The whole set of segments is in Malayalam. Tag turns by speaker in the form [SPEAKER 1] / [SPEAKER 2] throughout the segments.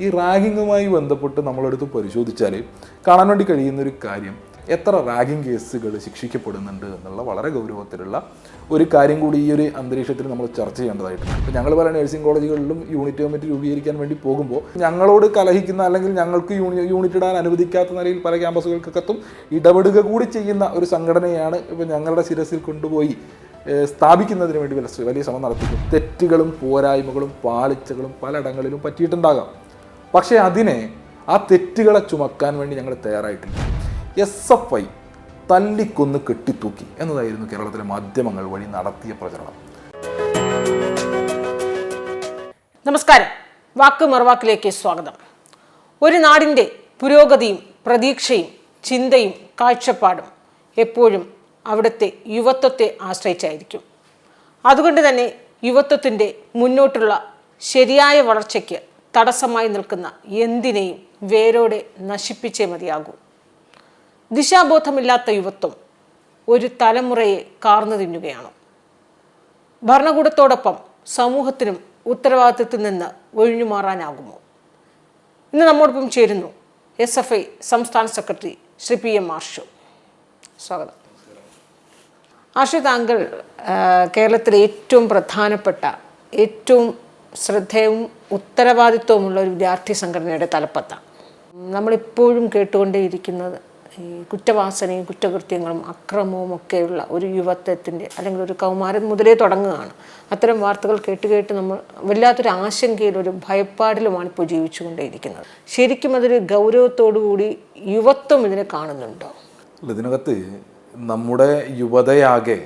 [SPEAKER 1] ഈ റാഗിങ്ങുമായി ബന്ധപ്പെട്ട് നമ്മളെടുത്ത് പരിശോധിച്ചാൽ കാണാൻ വേണ്ടി കഴിയുന്നൊരു കാര്യം എത്ര റാഗിങ് കേസുകൾ ശിക്ഷിക്കപ്പെടുന്നുണ്ട് എന്നുള്ള വളരെ ഗൗരവത്തിലുള്ള ഒരു കാര്യം കൂടി ഈ ഒരു അന്തരീക്ഷത്തിൽ നമ്മൾ ചർച്ച ചെയ്യേണ്ടതായിട്ടുണ്ട്. ഇപ്പോൾ ഞങ്ങൾ പല നഴ്സിംഗ് കോളേജുകളിലും യൂണിറ്റ് കമ്മിറ്റി രൂപീകരിക്കാൻ വേണ്ടി പോകുമ്പോൾ ഞങ്ങളോട് കലഹിക്കുന്ന അല്ലെങ്കിൽ ഞങ്ങൾക്ക് യൂണി യൂണിറ്റ് ഇടാൻ അനുവദിക്കാത്ത നിലയിൽ പല ക്യാമ്പസുകൾക്കകത്തും ഇടപെടുക കൂടി ചെയ്യുന്ന ഒരു സംഘടനയാണ് ഇപ്പോൾ ഞങ്ങളുടെ ശിരസിൽ കൊണ്ടുപോയി സ്ഥാപിക്കുന്നതിന് വേണ്ടി വലിയ ശ്രമം നടത്തിക്കും തെറ്റുകളും പോരായ്മകളും പാളിച്ചകളും പലയിടങ്ങളിലും പറ്റിയിട്ടുണ്ടാകാം. പക്ഷേ അതിനെ ആ തെറ്റുകളെ ചുമക്കാൻ വേണ്ടി ഞങ്ങൾ തയ്യാറായിട്ടില്ല. എസ് എഫ് ഐ തല്ലിക്കൊന്ന് കെട്ടിത്തൂക്കി എന്നതായിരുന്നു കേരളത്തിലെ മാധ്യമങ്ങൾ വഴി നടത്തിയ പ്രചരണം.
[SPEAKER 2] നമസ്കാരം. വാക്ക് മറുവാക്കിലേക്ക് സ്വാഗതം. ഒരു നാടിന്റെ പുരോഗതിയും പ്രതീക്ഷയും ചിന്തയും കാഴ്ചപ്പാടും എപ്പോഴും അവിടുത്തെ യുവത്വത്തെ ആശ്രയിച്ചായിരിക്കും. അതുകൊണ്ട് തന്നെ യുവത്വത്തിന്റെ മുന്നോട്ടുള്ള ശരിയായ വളർച്ചയ്ക്ക് തടസ്സമായി നിൽക്കുന്ന എന്തിനേയും വേരോടെ നശിപ്പിച്ചേ മതിയാകൂ. ദിശാബോധമില്ലാത്ത യുവത്വം ഒരു തലമുറയെ കാർന്നു തിന്നുകയാണ്. ഭരണകൂടത്തോടൊപ്പം സമൂഹത്തിനും ഉത്തരവാദിത്തത്തിൽ നിന്ന് ഒഴിഞ്ഞുമാറാനാകുമോ ഇന്ന് നമ്മോടൊപ്പം ചേരുന്നു എസ് എഫ് ഐ സംസ്ഥാന secretary Shri P M Arshu. സ്വാഗതം. ആർഷു താങ്കൾ കേരളത്തിലെ ഏറ്റവും പ്രധാനപ്പെട്ട ഏറ്റവും ശ്രദ്ധയും ഉത്തരവാദിത്വമുള്ള ഒരു വിദ്യാർത്ഥി സംഘടനയുടെ തലപ്പത്താണ് നമ്മളിപ്പോഴും കേട്ടുകൊണ്ടേയിരിക്കുന്നത് ഈ കുറ്റവാസനയും കുറ്റകൃത്യങ്ങളും അക്രമവും ഒക്കെയുള്ള ഒരു യുവത്വത്തിന്റെ അല്ലെങ്കിൽ ഒരു കൗമാരം മുതലേ തുടങ്ങുകയാണ്. അത്തരം വാർത്തകൾ കേട്ട് കേട്ട് നമ്മൾ വല്ലാത്തൊരു ആശങ്കയിൽ ഒരു ഭയപ്പാടിലുമാണ് ഇപ്പോൾ ജീവിച്ചുകൊണ്ടേയിരിക്കുന്നത്. ശരിക്കും അതൊരു ഗൗരവത്തോടുകൂടി യുവത്വം ഇതിനെ കാണുന്നുണ്ടോ?
[SPEAKER 1] ഇതിനകത്ത് നമ്മുടെ യുവതയാകെ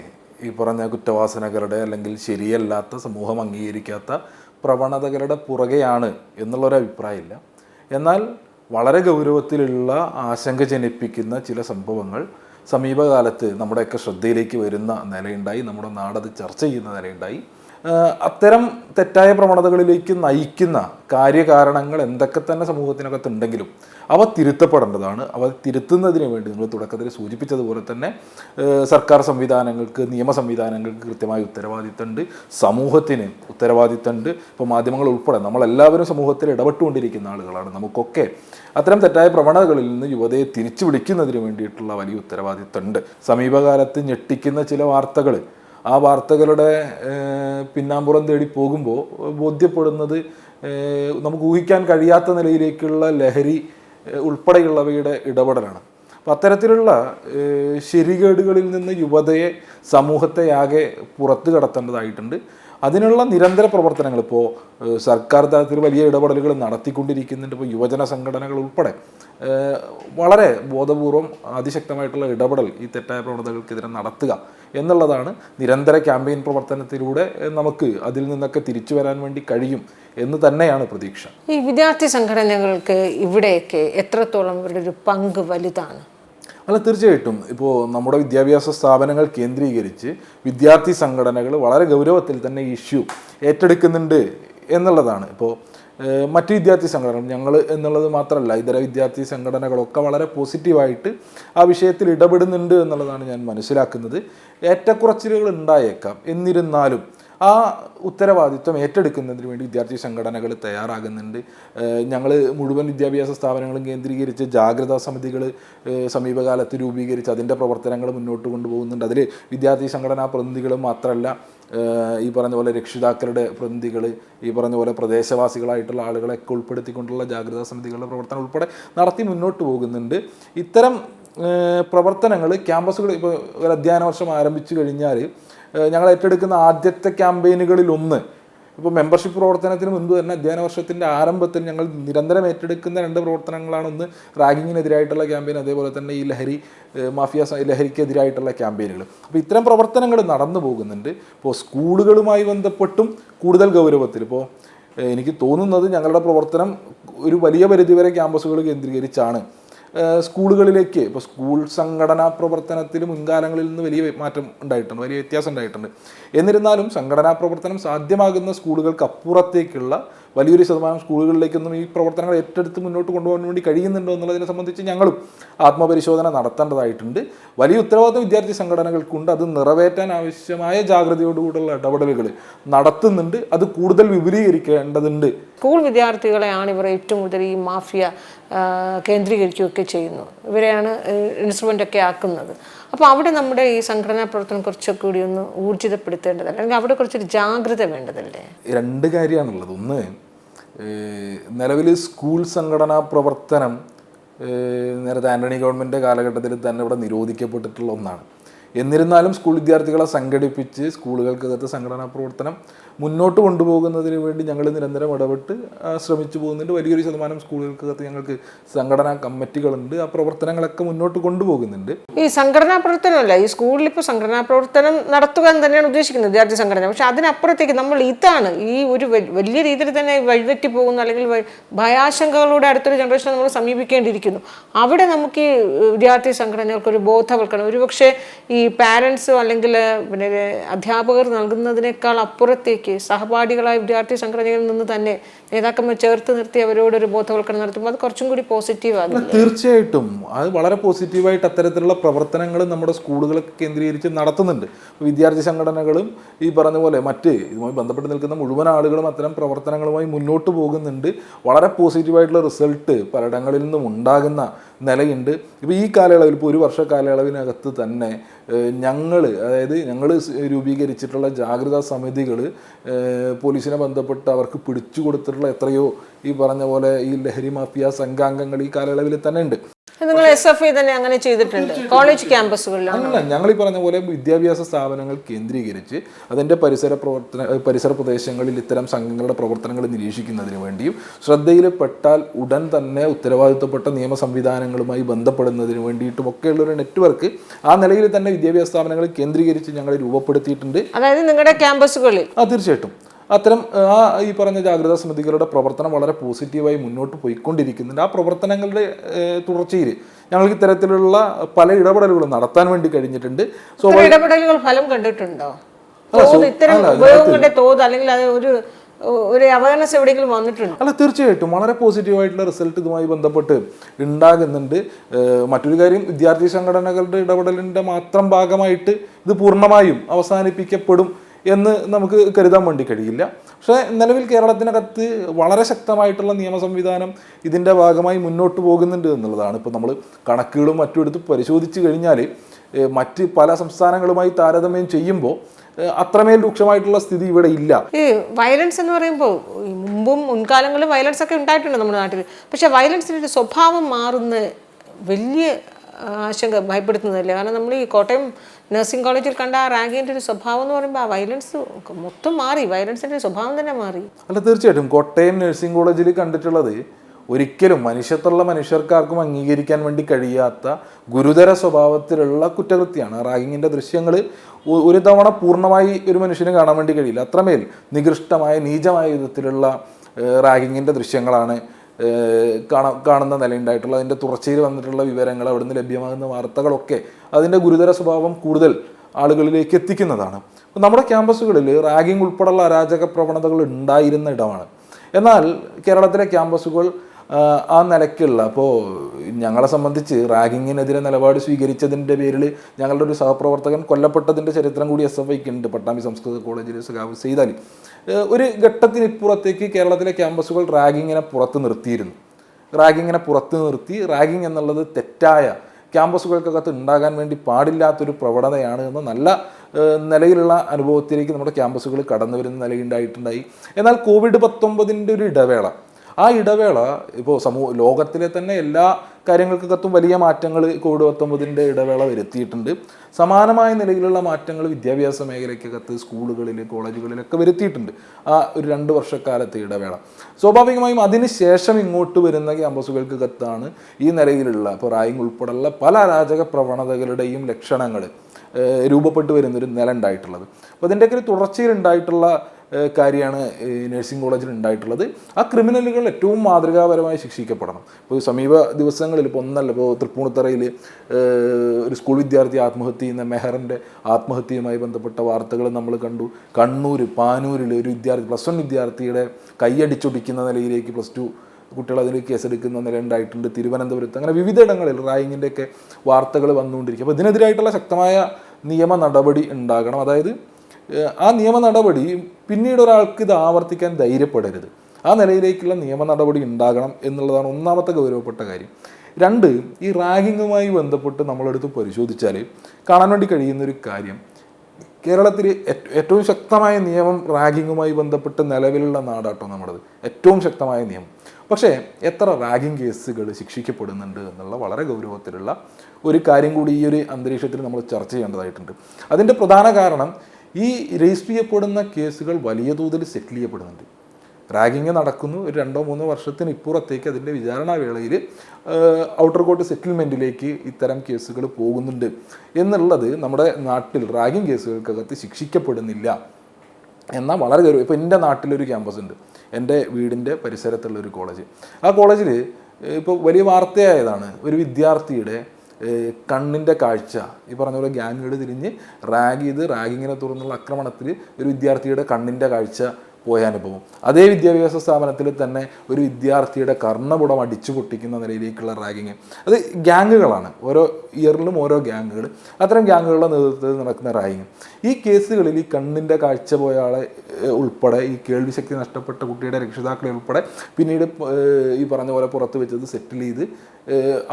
[SPEAKER 1] ഈ പറഞ്ഞ കുറ്റവാസനകളുടെ അല്ലെങ്കിൽ ശരിയല്ലാത്ത സമൂഹം അംഗീകരിക്കാത്ത പ്രവണതകളുടെ പുറകെയാണ് എന്നുള്ളൊരു അഭിപ്രായമില്ല. എന്നാൽ വളരെ ഗൗരവത്തിലുള്ള ആശങ്ക ജനിപ്പിക്കുന്ന ചില സംഭവങ്ങൾ സമീപകാലത്ത് നമ്മുടെയൊക്കെ ശ്രദ്ധയിലേക്ക് വരുന്ന നിലയുണ്ടായി. നമ്മുടെ നാടത് ചർച്ച ചെയ്യുന്ന നിലയുണ്ടായി. അത്തരം തെറ്റായ പ്രവണതകളിലേക്ക് നയിക്കുന്ന കാര്യകാരണങ്ങൾ എന്തൊക്കെ തന്നെ സമൂഹത്തിനകത്ത് ഉണ്ടെങ്കിലും അവ തിരുത്തപ്പെടേണ്ടതാണ്. അവ തിരുത്തുന്നതിന് വേണ്ടി നിങ്ങൾ തുടക്കത്തിൽ സൂചിപ്പിച്ചതുപോലെ തന്നെ സർക്കാർ സംവിധാനങ്ങൾക്ക് നിയമ സംവിധാനങ്ങൾക്ക് കൃത്യമായ ഉത്തരവാദിത്തമുണ്ട്. സമൂഹത്തിന് ഉത്തരവാദിത്തമുണ്ട്. ഇപ്പോൾ മാധ്യമങ്ങൾ ഉൾപ്പെടെ നമ്മളെല്ലാവരും സമൂഹത്തിൽ ഇടപെട്ടുകൊണ്ടിരിക്കുന്ന ആളുകളാണ്. നമുക്കൊക്കെ അത്തരം തെറ്റായ പ്രവണതകളിൽ നിന്ന് യുവതയെ തിരിച്ചു വിളിക്കുന്നതിന് വേണ്ടിയിട്ടുള്ള വലിയ ഉത്തരവാദിത്തമുണ്ട്. സമീപകാലത്ത് ഞെട്ടിക്കുന്ന ചില വാർത്തകൾ ആ വാർത്തകളുടെ പിന്നാമ്പുറം തേടി പോകുമ്പോൾ ബോധ്യപ്പെടുന്നത് നമുക്ക് ഊഹിക്കാൻ കഴിയാത്ത നിലയിലേക്കുള്ള ലഹരി ഉൾപ്പെടെയുള്ളവയുടെ ഇടപെടലാണ്. അപ്പം അത്തരത്തിലുള്ള ശരികേടുകളിൽ നിന്ന് യുവതയെ സമൂഹത്തെ ആകെ പുറത്തു കടത്തേണ്ടതായിട്ടുണ്ട്. അതിനുള്ള നിരന്തര പ്രവർത്തനങ്ങൾ ഇപ്പോൾ സർക്കാർ തലത്തിൽ വലിയ ഇടപെടലുകൾ നടത്തിക്കൊണ്ടിരിക്കുന്നുണ്ട്. ഇപ്പോൾ യുവജന സംഘടനകൾ ഉൾപ്പെടെ. വളരെ ബോധപൂർവം അതിശക്തമായിട്ടുള്ള ഇടപെടൽ ഈ തെറ്റായ പ്രവണതകൾക്കെതിരെ നടത്തുക എന്നുള്ളതാണ് നിരന്തര ക്യാമ്പയിൻ പ്രവർത്തനത്തിലൂടെ നമുക്ക് അതിൽ നിന്നൊക്കെ തിരിച്ചു വരാൻ വേണ്ടി കഴിയും എന്ന് തന്നെയാണ് പ്രതീക്ഷ.
[SPEAKER 2] ഈ വിദ്യാർത്ഥി സംഘടനകൾക്ക് ഇവിടെയൊക്കെ എത്രത്തോളം ഇവരുടെ ഒരു പങ്ക് വലുതാണ്?
[SPEAKER 1] അല്ല തീർച്ചയായിട്ടും. ഇപ്പോൾ നമ്മുടെ വിദ്യാഭ്യാസ സ്ഥാപനങ്ങൾ കേന്ദ്രീകരിച്ച് വിദ്യാർത്ഥി സംഘടനകൾ വളരെ ഗൗരവത്തിൽ തന്നെ ഇഷ്യൂ ഏറ്റെടുക്കുന്നുണ്ട് എന്നുള്ളതാണ്. ഇപ്പോൾ മറ്റ് വിദ്യാർത്ഥി സംഘടനകൾ ഞങ്ങൾ എന്നുള്ളത് മാത്രമല്ല ഇതര വിദ്യാർത്ഥി സംഘടനകളൊക്കെ വളരെ പോസിറ്റീവായിട്ട് ആ വിഷയത്തിൽ ഇടപെടുന്നുണ്ട് എന്നുള്ളതാണ് ഞാൻ മനസ്സിലാക്കുന്നത്. ഏറ്റക്കുറച്ചിലുകൾ ഉണ്ടായേക്കാം. എന്നിരുന്നാലും ആ ഉത്തരവാദിത്വം ഏറ്റെടുക്കുന്നതിന് വേണ്ടി വിദ്യാർത്ഥി സംഘടനകൾ തയ്യാറാകുന്നുണ്ട്. ഞങ്ങൾ മുഴുവൻ വിദ്യാഭ്യാസ സ്ഥാപനങ്ങളും കേന്ദ്രീകരിച്ച് ജാഗ്രതാ സമിതികൾ സമീപകാലത്ത് രൂപീകരിച്ച് അതിന്റെ പ്രവർത്തനങ്ങൾ മുന്നോട്ട് കൊണ്ടുപോകുന്നുണ്ട്. അതിൽ വിദ്യാർത്ഥി സംഘടനാ പ്രതിനിധികൾ മാത്രമല്ല ഈ പറഞ്ഞ പോലെ രക്ഷിതാക്കളുടെ പ്രതിനിധികൾ ഈ പറഞ്ഞ പോലെ പ്രദേശവാസികളായിട്ടുള്ള ആളുകളെയൊക്കെ ഉൾപ്പെടുത്തിക്കൊണ്ടുള്ള ജാഗ്രതാ സമിതികളുടെ പ്രവർത്തനം ഉൾപ്പെടെ നടത്തി മുന്നോട്ട് പോകുന്നുണ്ട്. ഇത്തരം പ്രവർത്തനങ്ങൾ ക്യാമ്പസുകൾ ഇപ്പോൾ ഒരു അധ്യയന വർഷം ആരംഭിച്ചു കഴിഞ്ഞാൽ ഞങ്ങൾ ഏറ്റെടുക്കുന്ന ആദ്യത്തെ ക്യാമ്പയിനുകളിൽ ഒന്ന്. ഇപ്പോൾ മെമ്പർഷിപ്പ് പ്രവർത്തനത്തിന് മുൻപ് തന്നെ അധ്യയന വർഷത്തിന്റെ ആരംഭത്തിൽ ഞങ്ങൾ നിരന്തരം ഏറ്റെടുക്കുന്ന രണ്ട് പ്രവർത്തനങ്ങളാണ് ഒന്ന് റാഗിങ്ങിനെതിരായിട്ടുള്ള ക്യാമ്പയിൻ അതേപോലെ തന്നെ ഈ ലഹരി മാഫിയ ലഹരിക്കെതിരായിട്ടുള്ള ക്യാമ്പയിനുകൾ. അപ്പോൾ ഇത്തരം പ്രവർത്തനങ്ങൾ നടന്നു പോകുന്നുണ്ട്. ഇപ്പോൾ സ്കൂളുകളുമായി ബന്ധപ്പെട്ടും കൂടുതൽ ഗൗരവത്തിൽ. ഇപ്പോൾ എനിക്ക് തോന്നുന്നത് ഞങ്ങളുടെ പ്രവർത്തനം ഒരു വലിയ പരിധിവരെ ക്യാമ്പസുകൾ കേന്ദ്രീകരിച്ചാണ്. സ്കൂളുകളിലേക്ക്. ഇപ്പോൾ സ്കൂൾ സംഘടനാ പ്രവർത്തനത്തിൽ മുൻകാലങ്ങളിൽ നിന്ന് വലിയ മാറ്റം ഉണ്ടായിട്ടുണ്ട് വലിയ വ്യത്യാസം ഉണ്ടായിട്ടുണ്ട്. എന്നിരുന്നാലും സംഘടനാ പ്രവർത്തനം സാധ്യമാകുന്ന സ്കൂളുകൾക്ക് അപ്പുറത്തേക്കുള്ള വലിയൊരു ശതമാനം സ്കൂളുകളിലേക്കൊന്നും ഈ പ്രവർത്തനങ്ങൾ ഏറ്റെടുത്ത് മുന്നോട്ട് കൊണ്ടുപോകാൻ വേണ്ടി കഴിയുന്നുണ്ടോ എന്നുള്ളതിനെ സംബന്ധിച്ച് ഞങ്ങളും ആത്മപരിശോധന നടത്തേണ്ടതായിട്ടുണ്ട്. വലിയ ഉത്തരവാദിത്വ വിദ്യാർത്ഥി സംഘടനകൾക്കുണ്ട്. അത് നിറവേറ്റാൻ ആവശ്യമായ ജാഗ്രതയോടുകൂടിയുള്ള ഇടപെടലുകൾ നടത്തുന്നുണ്ട്. അത് കൂടുതൽ വിപുലീകരിക്കേണ്ടതുണ്ട്.
[SPEAKER 2] സ്കൂൾ വിദ്യാർത്ഥികളെയാണ് ഇവർ ഏറ്റവും കൂടുതൽ ഈ മാഫിയ കേന്ദ്രീകരിക്കുകയൊക്കെ ചെയ്യുന്നു ഇവരെയാണ് ഇൻസ്ട്രുമെന്റ് ഒക്കെ ആക്കുന്നത്. അപ്പോൾ അവിടെ നമ്മുടെ ഈ സംഘടനാ പ്രവർത്തനം കുറച്ചൊക്കെ കൂടി ഒന്ന് ഊർജിതപ്പെടുത്തേണ്ടതല്ല? അല്ലെങ്കിൽ അവിടെ കുറച്ചൊരു ജാഗ്രത വേണ്ടതല്ലേ?
[SPEAKER 1] രണ്ട് കാര്യമാണുള്ളത്. ഒന്ന് നിലവിൽ സ്കൂൾ സംഘടനാ പ്രവർത്തനം നേരത്തെ ആന്റണി ഗവൺമെന്റ് കാലഘട്ടത്തിൽ തന്നെ ഇവിടെ നിരോധിക്കപ്പെട്ടിട്ടുള്ള ഒന്നാണ്. എന്നിരുന്നാലും സ്കൂൾ വിദ്യാർത്ഥികളെ സംഘടിപ്പിച്ച് സ്കൂളുകൾക്കകത്ത് സംഘടനാ പ്രവർത്തനം മുന്നോട്ട് കൊണ്ടുപോകുന്നതിന് വേണ്ടി ഞങ്ങൾ നിരന്തരം ഇടപെട്ട് ശ്രമിച്ചു പോകുന്നുണ്ട്. വലിയൊരു ശതമാനം സ്കൂളുകൾക്കകത്ത് ഞങ്ങൾക്ക് സംഘടനാ കമ്മിറ്റികളുണ്ട്. ആ പ്രവർത്തനങ്ങളൊക്കെ മുന്നോട്ട് കൊണ്ടുപോകുന്നുണ്ട്.
[SPEAKER 2] ഈ സംഘടനാ പ്രവർത്തനമല്ല ഈ സ്കൂളിൽ ഇപ്പോൾ സംഘടനാ പ്രവർത്തനം നടത്തുക എന്ന് തന്നെയാണ് ഉദ്ദേശിക്കുന്നത് വിദ്യാർത്ഥി സംഘടന. പക്ഷെ അതിനപ്പുറത്തേക്ക് നമ്മൾ ഇതാണ് ഈ ഒരു വലിയ രീതിയിൽ തന്നെ വഴിതെറ്റി പോകുന്ന അല്ലെങ്കിൽ ഭയാശങ്കകളുടെ അടുത്തൊരു ജനറേഷനെ നമ്മൾ സമീപിക്കേണ്ടിയിരിക്കുന്നു. അവിടെ നമുക്ക് ഈ വിദ്യാർത്ഥി സംഘടനകൾക്ക് ഒരു ബോധവൽക്കരണം. ഒരുപക്ഷെ ഈ പാരൻസോ അല്ലെങ്കിൽ പിന്നെ അധ്യാപകർ നൽകുന്നതിനേക്കാൾ അപ്പുറത്തേക്ക് സഹപാഠികളായ വിദ്യാർത്ഥി സംഘടനകളിൽ നിന്ന് തന്നെ നേതാക്കന്മാർ ചേർത്ത് നിർത്തി അവരോട് ഒരു ബോധവൽക്കരണം നടത്തുമ്പോൾ അത് കുറച്ചും കൂടി പോസിറ്റീവ്
[SPEAKER 1] തീർച്ചയായിട്ടും. അത് വളരെ പോസിറ്റീവായിട്ട് അത്തരത്തിലുള്ള പ്രവർത്തനങ്ങൾ നമ്മുടെ സ്കൂളുകളൊക്കെ കേന്ദ്രീകരിച്ച് നടത്തുന്നുണ്ട്. വിദ്യാർത്ഥി സംഘടനകളും ഈ പറഞ്ഞ പോലെ മറ്റ് ഇതുമായി ബന്ധപ്പെട്ട് നിൽക്കുന്ന മുഴുവൻ ആളുകളും അത്തരം പ്രവർത്തനങ്ങളുമായി മുന്നോട്ട് പോകുന്നുണ്ട്. വളരെ പോസിറ്റീവായിട്ടുള്ള റിസൾട്ട് പലയിടങ്ങളിൽ നിന്നും ഉണ്ടാകുന്ന നിലയുണ്ട്. ഇപ്പോൾ ഈ കാലയളവിൽ ഇപ്പോൾ ഒരു വർഷ കാലയളവിനകത്ത് തന്നെ ഞങ്ങൾ അതായത് ഞങ്ങൾ രൂപീകരിച്ചിട്ടുള്ള ജാഗ്രതാ സമിതികൾ പോലീസിനെ ബന്ധപ്പെട്ട് അവർക്ക് പിടിച്ചു കൊടുത്തിട്ടുള്ള എത്രയോ ഈ പറഞ്ഞ പോലെ ഈ ലഹരി മാഫിയ സംഘാംഗങ്ങൾ ഈ കാലയളവിൽ തന്നെ ഉണ്ട്.
[SPEAKER 2] നിങ്ങൾ എസ് എഫ് ഐ തന്നെ അങ്ങനെ ചെയ്തിട്ടുണ്ട്. കോളേജ് ക്യാമ്പസുകളിലാണ്
[SPEAKER 1] അല്ല ഞങ്ങൾ ഈ പറഞ്ഞ പോലെ വിദ്യാഭ്യാസ സ്ഥാപനങ്ങൾ കേന്ദ്രീകരിച്ച് അതിന്റെ പരിസര പ്രവർത്തന പരിസര പ്രദേശങ്ങളിൽ ഇത്തരം സംഘങ്ങളുടെ പ്രവർത്തനങ്ങൾ നിരീക്ഷിക്കുന്നതിന് വേണ്ടിയും ശ്രദ്ധയിൽ പെട്ടാൽ ഉടൻ തന്നെ ഉത്തരവാദിത്വപ്പെട്ട നിയമ സംവിധാനങ്ങളുമായി ബന്ധപ്പെടുന്നതിന് വേണ്ടിയിട്ടും ഒക്കെയുള്ള ഒരു നെറ്റ്വർക്ക് ആ നിലയിൽ തന്നെ വിദ്യാഭ്യാസ സ്ഥാപനങ്ങൾ കേന്ദ്രീകരിച്ച് ഞങ്ങൾ രൂപപ്പെടുത്തിയിട്ടുണ്ട്.
[SPEAKER 2] അതായത് നിങ്ങളുടെ ക്യാമ്പസുകളിൽ?
[SPEAKER 1] ആ തീർച്ചയായിട്ടും. അത്തരം ആ ഈ പറഞ്ഞ ജാഗ്രതാ സമിതികളുടെ പ്രവർത്തനം വളരെ പോസിറ്റീവായി മുന്നോട്ട് പോയിക്കൊണ്ടിരിക്കുന്നുണ്ട്. ആ പ്രവർത്തനങ്ങളുടെ തുടർച്ചയിൽ ഞങ്ങൾക്ക് ഇത്തരത്തിലുള്ള പല ഇടപെടലുകളും നടത്താൻ വേണ്ടി കഴിഞ്ഞിട്ടുണ്ട്. സോ
[SPEAKER 2] ഇടപെടലുകൾ ഫലം കണ്ടിട്ടുണ്ടോ? തോത് ഇത്തരം ഉപയോഗങ്ങളുടെ തോത് അല്ലെങ്കിൽ അത് ഒരു ഒരു അവയർനെസ് എവിടെയെങ്കിലും വന്നിട്ടുണ്ട്?
[SPEAKER 1] അല്ല തീർച്ചയായിട്ടും. വളരെ പോസിറ്റീവായിട്ടുള്ള റിസൾട്ട് ഇതുമായി ബന്ധപ്പെട്ട് ഉണ്ടാകുന്നുണ്ട്. മറ്റൊരു കാര്യം വിദ്യാർത്ഥി സംഘടനകളുടെ ഇടപെടലിന്റെ മാത്രം ഭാഗമായിട്ട് ഇത് പൂർണമായും അവസാനിപ്പിക്കപ്പെടും. എന്ന് നമുക്ക് കരുതാൻ വേണ്ടി കഴിയില്ല. പക്ഷേ നിലവിൽ കേരളത്തിനകത്ത് വളരെ ശക്തമായിട്ടുള്ള നിയമ സംവിധാനം ഇതിന്റെ ഭാഗമായി മുന്നോട്ട് പോകുന്നുണ്ട് എന്നുള്ളതാണ്. ഇപ്പോൾ നമ്മൾ കണക്കുകളും മറ്റും എടുത്ത് പരിശോധിച്ച് കഴിഞ്ഞാൽ മറ്റ് പല സംസ്ഥാനങ്ങളുമായി താരതമ്യം ചെയ്യുമ്പോൾ അത്രമേൽ രൂക്ഷമായിട്ടുള്ള സ്ഥിതി ഇവിടെ ഇല്ല.
[SPEAKER 2] ഈ വയലൻസ് എന്ന് പറയുമ്പോൾ മുമ്പും മുൻകാലങ്ങളിൽ വയലൻസ് ഒക്കെ ഉണ്ടായിട്ടുണ്ട് നമ്മുടെ നാട്ടിൽ. പക്ഷേ വയലൻസിന്റെ സ്വഭാവം മാറുന്ന വലിയ ആശങ്ക ഭയപ്പെടുത്തുന്നതല്ലേ? കാരണം നമ്മൾ ഈ കോട്ടയം നഴ്സിംഗ് കോളേജിൽ കണ്ട ആ റാങ്കിന്റെ ഒരു സ്വഭാവം എന്ന് പറയുമ്പോൾ ആ വയലൻസ് മൊത്തം മാറി വയലൻസിന്റെ സ്വഭാവം തന്നെ മാറി.
[SPEAKER 1] അല്ല തീർച്ചയായിട്ടും കോട്ടയം നഴ്സിംഗ് കോളേജിൽ കണ്ടിട്ടുള്ളത് ഒരിക്കലും മനുഷ്യത്തുള്ള മനുഷ്യർക്കാർക്കും അംഗീകരിക്കാൻ വേണ്ടി കഴിയാത്ത ഗുരുതര സ്വഭാവത്തിലുള്ള കുറ്റകൃത്യമാണ്. റാഗിങ്ങിന്റെ ദൃശ്യങ്ങൾ ഒരു തവണ പൂർണമായി ഒരു മനുഷ്യന് കാണാൻ വേണ്ടി കഴിയില്ല. അത്രമേൽ നികൃഷ്ടമായ നീചമായ വിധത്തിലുള്ള റാഗിങ്ങിന്റെ ദൃശ്യങ്ങളാണ് കാണ കാണുന്ന നിലയുണ്ടായിട്ടുള്ള അതിന്റെ തുടർച്ചയിൽ വന്നിട്ടുള്ള വിവരങ്ങൾ അവിടുന്ന് ലഭ്യമാകുന്ന വാർത്തകളൊക്കെ അതിന്റെ ഗുരുതര സ്വഭാവം കൂടുതൽ ആളുകളിലേക്ക് എത്തിക്കുന്നതാണ്. നമ്മുടെ ക്യാമ്പസുകളിൽ റാഗിംഗ് ഉൾപ്പെടെയുള്ള അരാജക പ്രവണതകൾ ഉണ്ടായിരുന്ന ഇടമാണ്. എന്നാൽ കേരളത്തിലെ ക്യാമ്പസുകൾ ആ, നിലയ്ക്കുള്ള അപ്പോൾ ഞങ്ങളെ സംബന്ധിച്ച് റാഗിങ്ങിനെതിരെ നിലപാട് സ്വീകരിച്ചതിന്റെ പേരിൽ ഞങ്ങളുടെ ഒരു സഹപ്രവർത്തകൻ കൊല്ലപ്പെട്ടതിന്റെ ചരിത്രം കൂടി എസ് എഫ് ഐക്ക് ഉണ്ട് പട്ടാമ്പി സംസ്കൃത കോളേജിലെ സഖാവ് സെയ്താലി. ഒരു ഒരു ഘട്ടത്തിനിപ്പുറത്തേക്ക് കേരളത്തിലെ ക്യാമ്പസുകൾ റാഗിങ്ങിനെ പുറത്ത് നിർത്തിയിരുന്നു. റാഗിങ്ങിനെ പുറത്ത് നിർത്തി റാഗിങ് എന്നുള്ളത് തെറ്റായ ക്യാമ്പസുകൾക്കകത്ത് ഉണ്ടാകാൻ വേണ്ടി പാടില്ലാത്തൊരു പ്രവണതയാണ് എന്ന നല്ല നിലയിലുള്ള അനുഭവത്തിലേക്ക് നമ്മുടെ ക്യാമ്പസുകൾ കടന്നു വരുന്ന നിലയുണ്ടായിട്ടുണ്ടായി. എന്നാൽ കോവിഡ് പത്തൊമ്പതിന്റെ ഒരു ഇടവേള ആ ഇടവേള ഇപ്പോൾ സമൂഹ ലോകത്തിലെ തന്നെ എല്ലാ കാര്യങ്ങൾക്കകത്തും വലിയ മാറ്റങ്ങൾ കോവിഡ് പത്തൊമ്പതിന്റെ ഇടവേള വരുത്തിയിട്ടുണ്ട്. സമാനമായ നിലയിലുള്ള മാറ്റങ്ങൾ വിദ്യാഭ്യാസ മേഖലയ്ക്കകത്ത് സ്കൂളുകളിൽ കോളേജുകളിലൊക്കെ വരുത്തിയിട്ടുണ്ട്. ആ ഒരു രണ്ട് വർഷക്കാലത്തെ ഇടവേള. സ്വാഭാവികമായും അതിനുശേഷം ഇങ്ങോട്ട് വരുന്ന ക്യാമ്പസുകൾക്കകത്താണ് ഈ നിലയിലുള്ള ഇപ്പോൾ റായിങ് ഉൾപ്പെടെയുള്ള പല അരാജക പ്രവണതകളുടെയും ലക്ഷണങ്ങൾ രൂപപ്പെട്ടു വരുന്നൊരു നില ഉണ്ടായിട്ടുള്ളത്. അപ്പോൾ അതിന്റെയൊക്കെ ഒരു ഏഹ് കാര്യമാണ് നഴ്സിംഗ് കോളേജിൽ ഉണ്ടായിട്ടുള്ളത്. ആ ക്രിമിനലുകൾ ഏറ്റവും മാതൃകാപരമായി ശിക്ഷിക്കപ്പെടണം. ഇപ്പോൾ സമീപ ദിവസങ്ങളിൽ ഇപ്പോൾ ഒന്നല്ല ഇപ്പോൾ തൃപ്പൂണിത്തറയിൽ ഒരു സ്കൂൾ വിദ്യാർത്ഥി ആത്മഹത്യ ചെയ്യുന്ന മെഹറിന്റെ ആത്മഹത്യയുമായി ബന്ധപ്പെട്ട വാർത്തകൾ നമ്മൾ കണ്ടു. കണ്ണൂർ പാനൂരിൽ ഒരു വിദ്യാർത്ഥി പ്ലസ് വൺ വിദ്യാർത്ഥിയുടെ കൈയടിച്ചൊടിക്കുന്ന നിലയിലേക്ക് പ്ലസ് ടു കുട്ടികൾ അതിൽ കേസെടുക്കുന്ന നില ഉണ്ടായിട്ടുണ്ട് തിരുവനന്തപുരത്ത് അങ്ങനെ വിവിധ ഇടങ്ങളിൽ റായിങ്ങിന്റെ ഒക്കെ വാർത്തകൾ വന്നുകൊണ്ടിരിക്കും. അപ്പോൾ ഇതിനെതിരായിട്ടുള്ള ശക്തമായ നിയമ നടപടി ഉണ്ടാകണം. അതായത് ആ നിയമ നടപടി പിന്നീട് ഒരാൾക്ക് ഇത് ആവർത്തിക്കാൻ ധൈര്യപ്പെടരുത്. ആ നിലയിലേക്കുള്ള നിയമ നടപടി ഉണ്ടാകണം എന്നുള്ളതാണ് ഒന്നാമത്തെ ഗൗരവപ്പെട്ട കാര്യം. രണ്ട് ഈ റാഗിങ്ങുമായി ബന്ധപ്പെട്ട് നമ്മളെടുത്ത് പരിശോധിച്ചാൽ കാണാൻ വേണ്ടി കഴിയുന്ന ഒരു കാര്യം കേരളത്തിൽ ഏറ്റവും ശക്തമായ നിയമം റാഗിങ്ങുമായി ബന്ധപ്പെട്ട് നിലവിലുള്ള നാടാട്ടോ നമ്മുടേത് ഏറ്റവും ശക്തമായ നിയമം. പക്ഷേ എത്ര റാഗിങ് കേസുകൾ ശിക്ഷിക്കപ്പെടുന്നുണ്ട് എന്നുള്ള വളരെ ഗൗരവത്തിലുള്ള ഒരു കാര്യം കൂടി ഈ ഒരു അന്തരീക്ഷത്തിൽ നമ്മൾ ചർച്ച ചെയ്യേണ്ടതായിട്ടുണ്ട്. അതിന്റെ പ്രധാന കാരണം ഈ രജിസ്റ്റർ ചെയ്യപ്പെടുന്ന കേസുകൾ വലിയ തോതിൽ സെറ്റിൽ ചെയ്യപ്പെടുന്നുണ്ട്. റാഗിങ് നടക്കുന്നു. ഒരു രണ്ടോ മൂന്നോ വർഷത്തിന് ഇപ്പുറത്തേക്ക് അതിന്റെ വിചാരണാവേളയിൽ ഔട്ടർ കോർട്ട് സെറ്റിൽമെന്റിലേക്ക് ഇത്തരം കേസുകൾ പോകുന്നുണ്ട്. എന്നുള്ളത് നമ്മുടെ നാട്ടിൽ റാഗിങ് കേസുകൾക്കകത്ത് ശിക്ഷിക്കപ്പെടുന്നില്ല. എന്നാൽ വളരെ ഗൗരവം ഇപ്പോൾ എന്റെ നാട്ടിലൊരു ക്യാമ്പസ് ഉണ്ട്. എന്റെ വീടിന്റെ പരിസരത്തുള്ള ഒരു കോളേജ് ആ കോളേജിൽ ഇപ്പോൾ വലിയ വാർത്തയായതാണ്. ഒരു വിദ്യാർത്ഥിയുടെ കണ്ണിന്റെ കാഴ്ച. ഈ പറഞ്ഞ പോലെ ഗ്യാങ്ങുകൾ തിരിഞ്ഞ് റാഗ് ചെയ്ത് റാഗിങ്ങിനെ തുടർന്നുള്ള ആക്രമണത്തിൽ ഒരു വിദ്യാർത്ഥിയുടെ കണ്ണിന്റെ കാഴ്ച പോയ അനുഭവം. അതേ വിദ്യാഭ്യാസ സ്ഥാപനത്തിൽ തന്നെ ഒരു വിദ്യാർത്ഥിയുടെ കർണപുടം അടിച്ചു പൊട്ടിക്കുന്ന നിലയിലേക്കുള്ള റാഗിങ്. അത് ഗ്യാങ്ങുകളാണ്. ഓരോ ഇയറിലും ഓരോ ഗ്യാങ്ങുകൾ. അത്തരം ഗ്യാങ്ങുകളുടെ നേതൃത്വത്തിൽ നടക്കുന്ന റാഗിങ്. ഈ കേസുകളിൽ ഈ കണ്ണിന്റെ കാഴ്ച പോയ ആളെ ഉൾപ്പെടെ ഈ കേൾവിശക്തി നഷ്ടപ്പെട്ട കുട്ടിയുടെ രക്ഷിതാക്കളെ ഉൾപ്പെടെ പിന്നീട് ഈ പറഞ്ഞ പോലെ പുറത്ത് വെച്ചത് സെറ്റിൽ ചെയ്ത്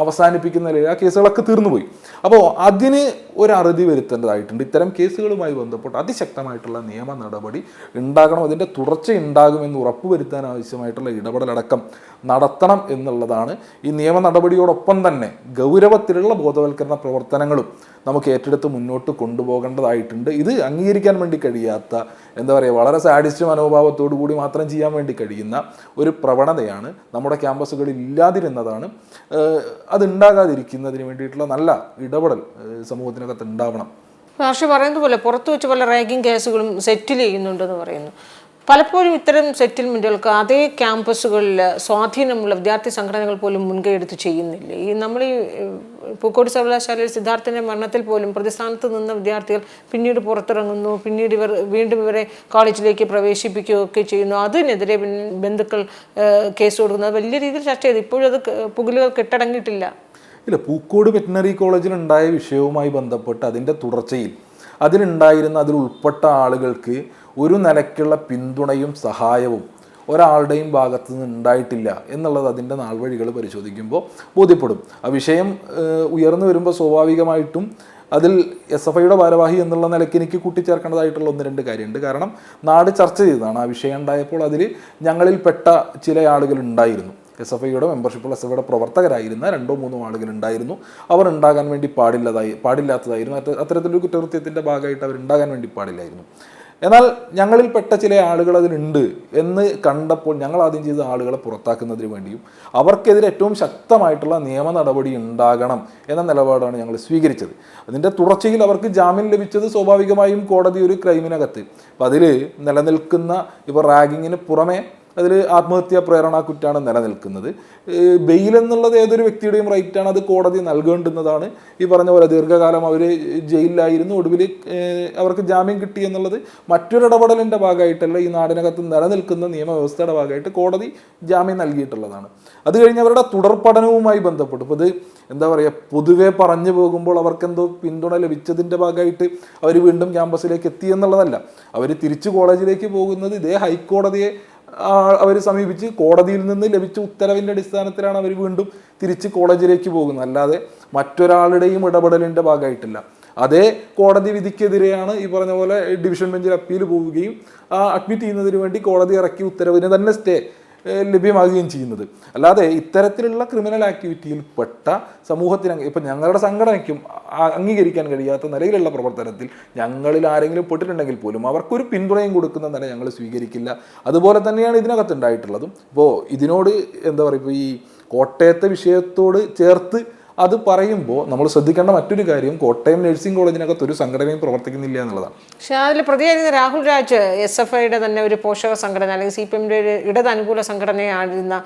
[SPEAKER 1] അവസാനിപ്പിക്കുന്ന നിലയിൽ ആ കേസുകളൊക്കെ തീർന്നുപോയി. അപ്പോൾ അതിന് ഒരു അറുതി വരുത്തേണ്ടതായിട്ടുണ്ട്. ഇത്തരം കേസുകളുമായി ബന്ധപ്പെട്ട് അതിശക്തമായിട്ടുള്ള നിയമ നടപടി ഉണ്ടാകണം. അതിന്റെ തുടർച്ച ഉണ്ടാകുമെന്ന് ഉറപ്പുവരുത്താൻ ആവശ്യമായിട്ടുള്ള ഇടപെടലടക്കം നടത്തണം എന്നുള്ളതാണ് ഈ നിയമ നടപടിയോടൊപ്പം തന്നെ ഗൗരവത്തിലുള്ള ബോധവൽക്കരണ പ്രവർത്തനങ്ങളും നമുക്ക് ഏറ്റെടുത്ത് മുന്നോട്ട് കൊണ്ടുപോകേണ്ടതായിട്ടുണ്ട്. ഇത് അംഗീകരിക്കാൻ വേണ്ടി കഴിയാത്ത എന്താ പറയുക വളരെ സാഡിസ്റ്റ് മനോഭാവത്തോടു കൂടി മാത്രം ചെയ്യാൻ വേണ്ടി കഴിയുന്ന ഒരു പ്രവണതയാണ് നമ്മുടെ ക്യാമ്പസുകളിൽ ഇല്ലാതിരുന്നതാണ്. അതുണ്ടാകാതിരിക്കുന്നതിന് വേണ്ടിയിട്ടുള്ള നല്ല ഇടപെടൽ സമൂഹത്തിനകത്ത് ഉണ്ടാവണം.
[SPEAKER 2] രാഷ്ട്രീയ പറയുന്നത് പോലെ പുറത്തു വെച്ച് പല റാഗിങ് കേസുകളും സെറ്റിൽ ചെയ്യുന്നുണ്ടെന്ന് പറയുന്നു. പലപ്പോഴും ഇത്തരം സെറ്റിൽമെന്റുകൾക്ക് അതേ ക്യാമ്പസുകളിൽ സ്വാധീനമുള്ള വിദ്യാർത്ഥി സംഘടനകൾ പോലും മുൻകൈ എടുത്ത് ചെയ്യുന്നില്ല? ഈ നമ്മൾ ഈ പൂക്കോട് സർവകലാശാലയിൽ സിദ്ധാർത്ഥിന്റെ മരണത്തിൽ പോലും പ്രതിസ്ഥാനത്ത് നിന്ന വിദ്യാർത്ഥികൾ പിന്നീട് പുറത്തിറങ്ങുന്നു പിന്നീട് ഇവർ വീണ്ടും ഇവരെ കോളേജിലേക്ക് പ്രവേശിപ്പിക്കുകയൊക്കെ ചെയ്യുന്നു. അതിനെതിരെ ബന്ധുക്കൾ കേസ് കൊടുക്കുന്നത് വലിയ രീതിയിൽ ചർച്ച ചെയ്തു. ഇപ്പോഴും അത് പുകലുകൾ കെട്ടടങ്ങിയിട്ടില്ല.
[SPEAKER 1] ഇല്ല പൂക്കോട് വെറ്റിനറി കോളേജിൽ ഉണ്ടായ വിഷയവുമായി ബന്ധപ്പെട്ട് അതിന്റെ തുടർച്ചയിൽ അതിലുണ്ടായിരുന്ന അതിൽ ഉൾപ്പെട്ട ആളുകൾക്ക് ഒരു നിലയ്ക്കുള്ള പിന്തുണയും സഹായവും ഒരാളുടെയും ഭാഗത്തു നിന്ന് ഉണ്ടായിട്ടില്ല എന്നുള്ളത് അതിന്റെ നാൾവഴികൾ പരിശോധിക്കുമ്പോൾ ബോധ്യപ്പെടും. ആ വിഷയം ഉയർന്നു വരുമ്പോൾ സ്വാഭാവികമായിട്ടും അതിൽ എസ് എഫ് ഐയുടെ ഭാരവാഹി എന്നുള്ള നിലയ്ക്ക് എനിക്ക് കൂട്ടിച്ചേർക്കേണ്ടതായിട്ടുള്ള ഒന്ന് രണ്ട് കാര്യമുണ്ട്. കാരണം നാട് ചർച്ച ചെയ്തതാണ്. ആ വിഷയം ഉണ്ടായപ്പോൾ അതിൽ ഞങ്ങളിൽപ്പെട്ട ചില ആളുകൾ ഉണ്ടായിരുന്നു. എസ് എഫ് ഐയുടെ മെമ്പർഷിപ്പുള്ള എസ് എഫ് ഐയുടെ പ്രവർത്തകരായിരുന്ന രണ്ടോ മൂന്നോ ആളുകൾ ഉണ്ടായിരുന്നു. അവർ ഉണ്ടാകാൻ വേണ്ടി പാടില്ലതായി പാടില്ലാത്തതായിരുന്നു. അത്ത- അത്തരത്തിലൊരു കുറ്റകൃത്യത്തിന്റെ ഭാഗമായിട്ട് അവർ ഉണ്ടാകാൻ വേണ്ടി പാടില്ലായിരുന്നു. എന്നാൽ ഞങ്ങളിൽ പെട്ട ചില ആളുകൾ അതിലുണ്ട് എന്ന് കണ്ടപ്പോൾ ഞങ്ങൾ ആദ്യം ചെയ്ത ആളുകളെ പുറത്താക്കുന്നതിന് വേണ്ടിയും അവർക്കെതിരെ ഏറ്റവും ശക്തമായിട്ടുള്ള നിയമ നടപടി ഉണ്ടാകണം എന്ന നിലപാടാണ് ഞങ്ങൾ സ്വീകരിച്ചത്. അതിന്റെ തുടർച്ചയിൽ അവർക്ക് ജാമ്യം ലഭിച്ചത് സ്വാഭാവികമായും കോടതി ഒരു ക്രൈമിനകത്ത് അപ്പം അതിൽ നിലനിൽക്കുന്ന ഇപ്പോൾ റാഗിങ്ങിന് പുറമെ അതിൽ ആത്മഹത്യാ പ്രേരണ കുറ്റാണ് നിലനിൽക്കുന്നത്. ബെയിലെന്നുള്ളത് ഏതൊരു വ്യക്തിയുടെയും റൈറ്റാണ് അത് കോടതി നൽകേണ്ടുന്നതാണ്. ഈ പറഞ്ഞ പോലെ ദീർഘകാലം അവർ ജയിലിലായിരുന്നു. ഒടുവിൽ അവർക്ക് ജാമ്യം കിട്ടി എന്നുള്ളത് മറ്റൊരിടപെടലിന്റെ ഭാഗമായിട്ടല്ല ഈ നാടിനകത്ത് നിലനിൽക്കുന്ന നിയമവ്യവസ്ഥയുടെ ഭാഗമായിട്ട് കോടതി ജാമ്യം നൽകിയിട്ടുള്ളതാണ്. അത് കഴിഞ്ഞ് അവരുടെ തുടർ പഠനവുമായി ബന്ധപ്പെട്ട്. ഇപ്പോൾ ഇത് എന്താ പറയുക പൊതുവെ പറഞ്ഞു പോകുമ്പോൾ അവർക്കെന്തോ പിന്തുണ ലഭിച്ചതിന്റെ ഭാഗമായിട്ട് അവർ വീണ്ടും ക്യാമ്പസിലേക്ക് എത്തി എന്നുള്ളതല്ല. അവർ തിരിച്ചു കോളേജിലേക്ക് പോകുന്നത് ഇതേ ഹൈക്കോടതിയെ അവർ സമീപിച്ച് കോടതിയിൽ നിന്ന് ലഭിച്ച ഉത്തരവിന്റെ അടിസ്ഥാനത്തിലാണ് അവർ വീണ്ടും തിരിച്ച് കോളേജിലേക്ക് പോകുന്നത്. അല്ലാതെ മറ്റൊരാളുടെയും ഇടപെടലിന്റെ ഭാഗമായിട്ടില്ല. അതേ കോടതി വിധിക്കെതിരെയാണ് ഈ പറഞ്ഞ പോലെ ഡിവിഷൻ ബെഞ്ചിൽ അപ്പീൽ പോവുകയും അഡ്മിറ്റ് ചെയ്യുന്നതിന് വേണ്ടി കോടതി ഇറക്കിയ ഉത്തരവിന് തന്നെ സ്റ്റേ ലഭ്യമാകുകയും ചെയ്യുന്നത്. അല്ലാതെ ഇത്തരത്തിലുള്ള ക്രിമിനൽ ആക്ടിവിറ്റിയിൽ പെട്ട സമൂഹത്തിന് ഇപ്പം ഞങ്ങളുടെ സംഘടനയ്ക്കും അംഗീകരിക്കാൻ കഴിയാത്ത നിലയിലുള്ള പ്രവർത്തനത്തിൽ ഞങ്ങളിൽ ആരെങ്കിലും പെട്ടിട്ടുണ്ടെങ്കിൽ പോലും അവർക്കൊരു പിന്തുണയും കൊടുക്കുന്ന നില ഞങ്ങൾ സ്വീകരിക്കില്ല. അതുപോലെ തന്നെയാണ് ഇതിനകത്ത് ഉണ്ടായിട്ടുള്ളതും ഇപ്പോൾ ഇതിനോട് എന്താ പറയുക ഈ കോട്ടയത്തെ വിഷയത്തോട് ചേർത്ത് അത് പറയുമ്പോൾ നമ്മൾ ശ്രദ്ധിക്കേണ്ട മറ്റൊരു കാര്യം കോട്ടയം നഴ്സിംഗ് കോളേജിനകത്ത് ഒരു സംഘടനയും പ്രവർത്തിക്കുന്നില്ല എന്നുള്ളതാണ്.
[SPEAKER 2] പക്ഷേ അതിൽ പ്രതിയായിരുന്ന രാഹുൽ രാജ് എസ് എഫ് ഐയുടെ തന്നെ ഒരു പോഷക സംഘടന അല്ലെങ്കിൽ സി പി എമ്മിന്റെ ഒരു ഇടതനുകൂല സംഘടനയായിരുന്ന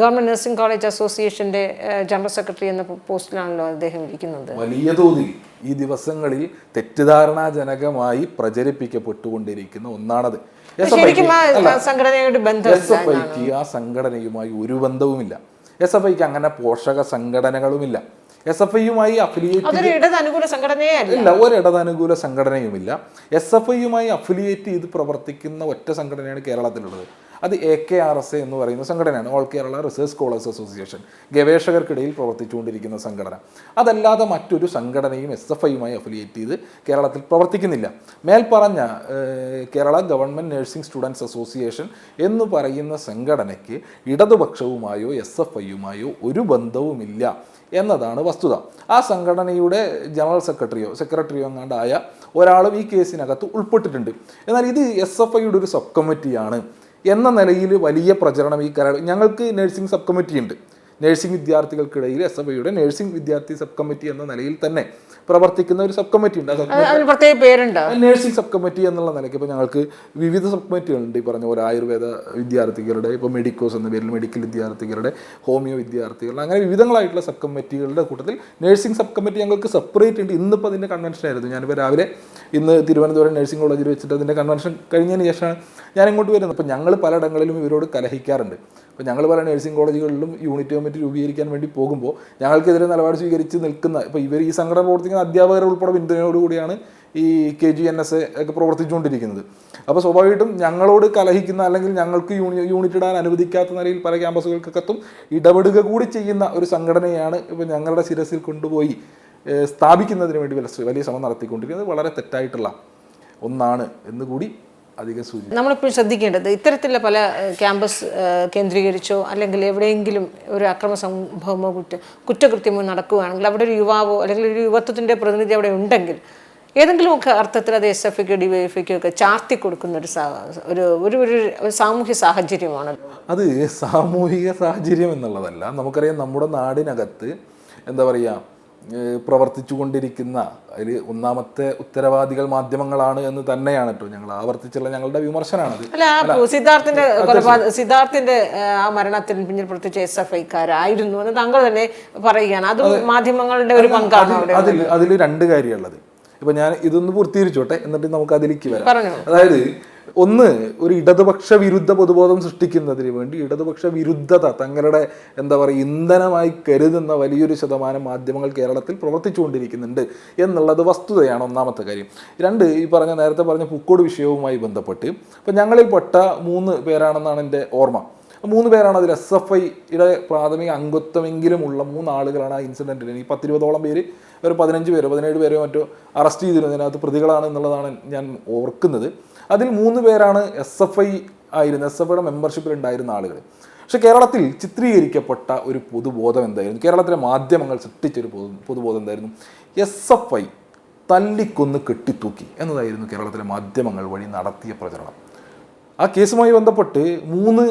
[SPEAKER 2] ഗവൺമെന്റ് നഴ്സിംഗ് കോളേജ് അസോസിയേഷന്റെ ജനറൽ സെക്രട്ടറി എന്ന പോസ്റ്റിലാണല്ലോ അദ്ദേഹം ഇരിക്കുന്നത്.
[SPEAKER 1] വലിയ തോതിൽ ഈ ദിവസങ്ങളിൽ തെറ്റിദ്ധാരണാജനകമായി പ്രചരിപ്പിക്കപ്പെട്ടുകൊണ്ടിരിക്കുന്ന ഒന്നാണത്.
[SPEAKER 2] ശരിക്കും ആ ബന്ധം സംഘടനയോട് ബന്ധമില്ല
[SPEAKER 1] എസ് എഫ് ഐക്ക് ആ സംഘടനയുമായി ഒരു ബന്ധവുമില്ല. എസ് എഫ് ഐക്ക് അങ്ങനെ പോഷക സംഘടനകളുമില്ല എസ് എഫ് ഐയുമായി അഫിലിയേറ്റ് ഇല്ല ഒരിടതനുകൂല സംഘടനയുമില്ല. എസ് എഫ് ഐയുമായി അഫിലിയേറ്റ് ചെയ്ത് പ്രവർത്തിക്കുന്ന ഒറ്റ സംഘടനയാണ് കേരളത്തിലുള്ളത്. അത് A K R S A എന്ന് പറയുന്ന സംഘടനയാണ്. All Kerala research scholars association ഗവേഷകർക്കിടയിൽ പ്രവർത്തിച്ചുകൊണ്ടിരിക്കുന്ന സംഘടന. അതല്ലാതെ മറ്റൊരു സംഘടനയും എസ് എഫ് ഐയുമായി അഫിലിയേറ്റ് ചെയ്ത് കേരളത്തിൽ പ്രവർത്തിക്കുന്നില്ല. മേൽപ്പറഞ്ഞ Kerala government nursing students association എന്ന് പറയുന്ന സംഘടനയ്ക്ക് ഇടതുപക്ഷവുമായോ എസ് എഫ് ഐയുമായോ ഒരു ബന്ധവുമില്ല എന്നതാണ് വസ്തുത. ആ സംഘടനയുടെ ജനറൽ സെക്രട്ടറിയോ സെക്രട്ടറിയോ എങ്ങാണ്ടായ ഒരാളും ഈ കേസിനകത്ത് ഉൾപ്പെട്ടിട്ടുണ്ട്. എന്നാൽ ഇത് എസ് എഫ് ഐയുടെ ഒരു സബ് കമ്മിറ്റിയാണ് എന്ന നിലയിൽ വലിയ പ്രചരണം ഈ കരാർ ഞങ്ങൾക്ക് നഴ്സിംഗ് സബ് കമ്മിറ്റി ഉണ്ട്. നഴ്സിംഗ് വിദ്യാർത്ഥികൾക്കിടയിൽ എസ് എഫ് ഐയുടെ നഴ്സിംഗ് വിദ്യാർത്ഥി സബ് കമ്മിറ്റി എന്ന നിലയിൽ തന്നെ പ്രവർത്തിക്കുന്ന ഒരു സബ് കമ്മിറ്റി ഉണ്ട്
[SPEAKER 2] പ്രത്യേക പേരുണ്ട്.
[SPEAKER 1] നഴ്സിംഗ് സബ് കമ്മിറ്റി എന്നുള്ള നിലയ്ക്ക് ഇപ്പോൾ ഞങ്ങൾക്ക് വിവിധ സബ് കമ്മിറ്റികളുണ്ട് ഈ പറഞ്ഞ പോലെ ആയുർവേദ വിദ്യാർത്ഥികളുടെ ഇപ്പോൾ മെഡിക്കോസ് എന്ന പേരിൽ മെഡിക്കൽ വിദ്യാർത്ഥികളുടെ ഹോമിയോ വിദ്യാർത്ഥികളുടെ അങ്ങനെ വിവിധങ്ങളായിട്ടുള്ള സബ് കമ്മിറ്റികളുടെ കൂട്ടത്തിൽ നഴ്സിംഗ് സബ് കമ്മിറ്റി ഞങ്ങൾക്ക് സെപ്പറേറ്റ് ഉണ്ട്. ഇന്നിപ്പോൾ അതിന്റെ കൺവെൻഷൻ ആയിരുന്നു. ഞാനിപ്പോൾ രാവിലെ ഇന്ന് തിരുവനന്തപുരം നഴ്സിംഗ് കോളേജിൽ വെച്ചിട്ട് അതിന്റെ കൺവെൻഷൻ കഴിഞ്ഞതിന് ശേഷമാണ് ഞാൻ ഇങ്ങോട്ട് വരുന്നത്. അപ്പോൾ ഞങ്ങൾ പലയിടങ്ങളിലും ഇവരോട് കലഹിക്കാറുണ്ട്. അപ്പോൾ ഞങ്ങൾ പല നഴ്സിംഗ് കോളേജുകളിലും യൂണിറ്റ് കമ്മിറ്റി രൂപീകരിക്കാൻ വേണ്ടി പോകുമ്പോൾ ഞങ്ങൾക്കെതിരെ നിലപാട് സ്വീകരിച്ച് നിൽക്കുന്ന ഇപ്പോൾ ഇവർ ഈ സംഘടന പ്രവർത്തിക്കുന്ന അധ്യാപകർ ഉൾപ്പെടെ പിന്തുണയോടുകൂടിയാണ് ഈ K G N S A ഒക്കെ പ്രവർത്തിച്ചുകൊണ്ടിരിക്കുന്നത്. അപ്പോൾ സ്വാഭാവികമായിട്ടും ഞങ്ങളോട് കലഹിക്കുന്ന അല്ലെങ്കിൽ ഞങ്ങൾക്ക് യൂണി യൂണിറ്റ് ഇടാൻ അനുവദിക്കാത്ത നിലയിൽ പല ക്യാമ്പസുകൾക്കകത്തും ഇടപെടുക കൂടി ചെയ്യുന്ന ഒരു സംഘടനയാണ് ഇപ്പോൾ ഞങ്ങളുടെ ശിരസിൽ കൊണ്ടുപോയി സ്ഥാപിക്കുന്നതിന് വേണ്ടി വലിയ ശ്രമം നടത്തിക്കൊണ്ടിരിക്കുന്നത്. വളരെ തെറ്റായിട്ടുള്ള ഒന്നാണ് എന്ന് കൂടി അധികം സൂചി
[SPEAKER 2] നമ്മളിപ്പോൾ ശ്രദ്ധിക്കേണ്ടത് ഇത്തരത്തിലുള്ള പല ക്യാമ്പസ് കേന്ദ്രീകരിച്ചോ അല്ലെങ്കിൽ എവിടെയെങ്കിലും ഒരു അക്രമ സംഭവമോ കുറ്റ കുറ്റകൃത്യമോ നടക്കുകയാണെങ്കിൽ അവിടെ ഒരു യുവാവോ അല്ലെങ്കിൽ ഒരു യുവത്വത്തിന്റെ പ്രതിനിധി അവിടെ ഉണ്ടെങ്കിൽ ഏതെങ്കിലുമൊക്കെ അർത്ഥത്തിൽ അത് എസ് എഫ് ഐക്കോ ഡി വൈ എഫ് ഐക്കോ ഒക്കെ ചാർത്തി കൊടുക്കുന്ന ഒരു ഒരു ഒരു ഒരു സാമൂഹ്യ സാഹചര്യമാണ്.
[SPEAKER 1] അത് സാമൂഹിക സാഹചര്യം എന്നുള്ളതല്ല. നമുക്കറിയാം നമ്മുടെ നാടിനകത്ത് എന്താ പറയുക പ്രവർത്തിച്ചു കൊണ്ടിരിക്കുന്ന അതിൽ ഒന്നാമത്തെ ഉത്തരവാദികൾ മാധ്യമങ്ങളാണ് എന്ന് തന്നെയാണ് കേട്ടോ ഞങ്ങൾ ആവർത്തിച്ചുള്ള ഞങ്ങളുടെ
[SPEAKER 2] വിമർശനമാണ് സിദ്ധാർത്ഥിന്റെ സിദ്ധാർത്ഥിന്റെ ആ മരണത്തിന് പിന്നിൽ പ്രത്യേകിച്ച് എസ് എഫ് ഐക്കാരായിരുന്നു എന്ന് താങ്കൾ തന്നെ പറയുകയാണ്. അത് മാധ്യമങ്ങളുടെ ഒരു പങ്കാണ്
[SPEAKER 1] അതിൽ അതിൽ രണ്ട് കാര്യമുള്ളത്. ഇപ്പൊ ഞാൻ ഇതൊന്ന് പൂർത്തീകരിച്ചോട്ടെ എന്നിട്ട് നമുക്ക് അതിലേക്ക് വരാം. അതായത് ഒന്ന് ഒരു ഇടതുപക്ഷ വിരുദ്ധ പൊതുബോധം സൃഷ്ടിക്കുന്നതിന് വേണ്ടി ഇടതുപക്ഷ വിരുദ്ധത തങ്ങളുടെ എന്താ പറയുക ഇന്ധനമായി കരുതുന്ന വലിയൊരു ശതമാനം മാധ്യമങ്ങൾ കേരളത്തിൽ പ്രവർത്തിച്ചുകൊണ്ടിരിക്കുന്നുണ്ട് എന്നുള്ളത് വസ്തുതയാണ് ഒന്നാമത്തെ കാര്യം. രണ്ട് ഈ പറഞ്ഞ നേരത്തെ പറഞ്ഞ പൂക്കോട് വിഷയവുമായി ബന്ധപ്പെട്ട് ഇപ്പം ഞങ്ങളിൽപ്പെട്ട മൂന്ന് പേരാണെന്നാണ് എന്റെ ഓർമ്മ. മൂന്ന് പേരാണ് അതിൽ എസ് എഫ് ഐയുടെ പ്രാഥമിക അംഗത്വമെങ്കിലും ഉള്ള മൂന്ന് ആളുകളാണ് ആ ഇൻസിഡന്റിൽ. ഈ പത്തിരുപതോളം പേര് ഒരു പതിനഞ്ച് പേരോ പതിനേഴ് പേരോ മറ്റോ അറസ്റ്റ് ചെയ്തിരുന്നു അതിനകത്ത് പ്രതികളാണ് എന്നുള്ളതാണ് ഞാൻ ഓർക്കുന്നത്. അതിൽ മൂന്ന് പേരാണ് എസ് എഫ് ഐ ആയിരുന്നു എസ് എഫ് ഐയുടെ മെമ്പർഷിപ്പിൽ ഉണ്ടായിരുന്ന ആളുകൾ. പക്ഷെ കേരളത്തിൽ ചിത്രീകരിക്കപ്പെട്ട ഒരു പൊതുബോധം എന്തായിരുന്നു? കേരളത്തിലെ മാധ്യമങ്ങൾ സൃഷ്ടിച്ചൊരു പൊതു പൊതുബോധം എന്തായിരുന്നു? എസ് എഫ് ഐ തല്ലിക്കൊന്ന് കെട്ടിത്തൂക്കി എന്നതായിരുന്നു കേരളത്തിലെ മാധ്യമങ്ങൾ വഴി നടത്തിയ പ്രചരണം. ആ കേസുമായി ബന്ധപ്പെട്ട് മൂന്ന്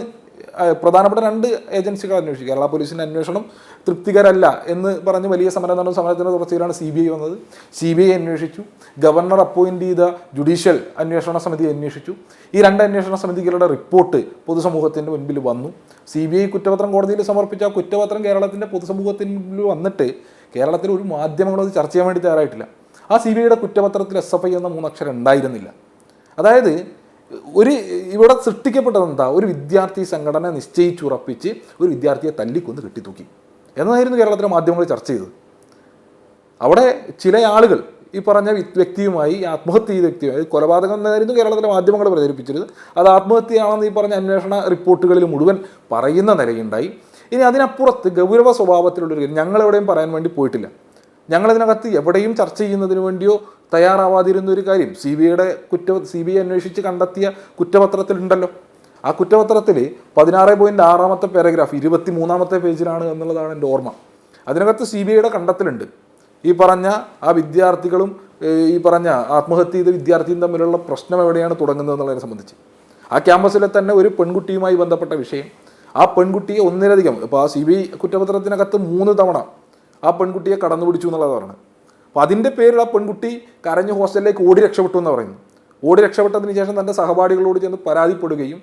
[SPEAKER 1] പ്രധാനപ്പെട്ട രണ്ട് ഏജൻസികൾ അന്വേഷിച്ചു കേരള പോലീസിന്റെ അന്വേഷണം തൃപ്തികരല്ല എന്ന് പറഞ്ഞ് വലിയ സമരം നടന്ന സമരത്തിന്റെ തുടർച്ചയിലാണ് സി ബി ഐ വന്നത്. സി ബി ഐ അന്വേഷിച്ചു. ഗവർണർ അപ്പോയിന്റ് ചെയ്ത ജുഡീഷ്യൽ അന്വേഷണ സമിതി അന്വേഷിച്ചു. ഈ രണ്ട് അന്വേഷണ സമിതികളുടെ റിപ്പോർട്ട് പൊതുസമൂഹത്തിന്റെ മുൻപിൽ വന്നു. സി ബി ഐ കുറ്റപത്രം കോടതിയിൽ സമർപ്പിച്ച കുറ്റപത്രം കേരളത്തിന്റെ പൊതുസമൂഹത്തിന് മുൻപിൽ വന്നിട്ട് കേരളത്തിൽ ഒരു മാധ്യമങ്ങളും ചർച്ച ചെയ്യാൻ വേണ്ടി തയ്യാറായിട്ടില്ല. ആ സി ബി ഐയുടെ കുറ്റപത്രത്തിൽ എസ് എഫ് ഐ എന്ന മൂന്നക്ഷരം ഉണ്ടായിരുന്നില്ല. അതായത് ഒരു ഇവിടെ സൃഷ്ടിക്കപ്പെട്ടത് എന്താ? ഒരു വിദ്യാർത്ഥി സംഘടന നിശ്ചയിച്ചുറപ്പിച്ച് ഒരു വിദ്യാർത്ഥിയെ തല്ലിക്കൊന്ന് കെട്ടിത്തൂക്കി. എന്നതായിരുന്നു കേരളത്തിലെ മാധ്യമങ്ങൾ ചർച്ച ചെയ്തത്. അവിടെ ചില ആളുകൾ ഈ പറഞ്ഞ വ്യക്തിയുമായി ആത്മഹത്യ ചെയ്ത വ്യക്തിയുമായി കൊലപാതകം എന്നായിരുന്നു കേരളത്തിലെ മാധ്യമങ്ങൾ പ്രചരിപ്പിച്ചിരുന്നത്. അത് ആത്മഹത്യയാണെന്ന് ഈ പറഞ്ഞ അന്വേഷണ റിപ്പോർട്ടുകളിൽ മുഴുവൻ പറയുന്ന നിലയുണ്ടായി. ഇനി അതിനപ്പുറത്ത് ഗൗരവ സ്വഭാവത്തിലുള്ളൊരു ഞങ്ങളെവിടെയും പറയാൻ വേണ്ടി പോയിട്ടില്ല. ഞങ്ങളതിനകത്ത് എവിടെയും ചർച്ച ചെയ്യുന്നതിന് വേണ്ടിയോ തയ്യാറാവാതിരുന്ന ഒരു കാര്യം സി ബി ഐയുടെ കുറ്റ സി ബി ഐ അന്വേഷിച്ച് കണ്ടെത്തിയ കുറ്റപത്രത്തിലുണ്ടല്ലോ. ആ കുറ്റപത്രത്തിൽ പതിനാറ് പോയിന്റ് ആറാമത്തെ പാരഗ്രാഫ് ഇരുപത്തി മൂന്നാമത്തെ പേജിലാണ് എന്നുള്ളതാണ് എന്റെ ഓർമ്മ. അതിനകത്ത് സി ബി ഐയുടെ കണ്ടെത്തലുണ്ട്. ഈ പറഞ്ഞ ആ വിദ്യാർത്ഥികളും ഈ പറഞ്ഞ ആത്മഹത്യ ചെയ്ത വിദ്യാർത്ഥിയും തമ്മിലുള്ള പ്രശ്നം എവിടെയാണ് തുടങ്ങുന്നത് എന്നുള്ളതിനെ സംബന്ധിച്ച്. ആ ക്യാമ്പസിലെ തന്നെ ഒരു പെൺകുട്ടിയുമായി ബന്ധപ്പെട്ട വിഷയം. ആ പെൺകുട്ടിയെ ഒന്നിലധികം ഇപ്പോൾ ആ സി ബി ഐ കുറ്റപത്രത്തിനകത്ത് മൂന്ന് തവണ ആ പെൺകുട്ടിയെ കടന്നു പിടിച്ചു എന്നുള്ളത് പറയുന്നത് അപ്പോൾ അതിന്റെ പേരിൽ ആ പെൺകുട്ടി കരഞ്ഞ് ഹോസ്റ്റലിലേക്ക് ഓടി രക്ഷപ്പെട്ടു എന്ന് പറയുന്നു. ഓടി രക്ഷപ്പെട്ടതിന് ശേഷം തന്റെ സഹപാഠികളോട് ചെന്ന് പരാതിപ്പെടുകയും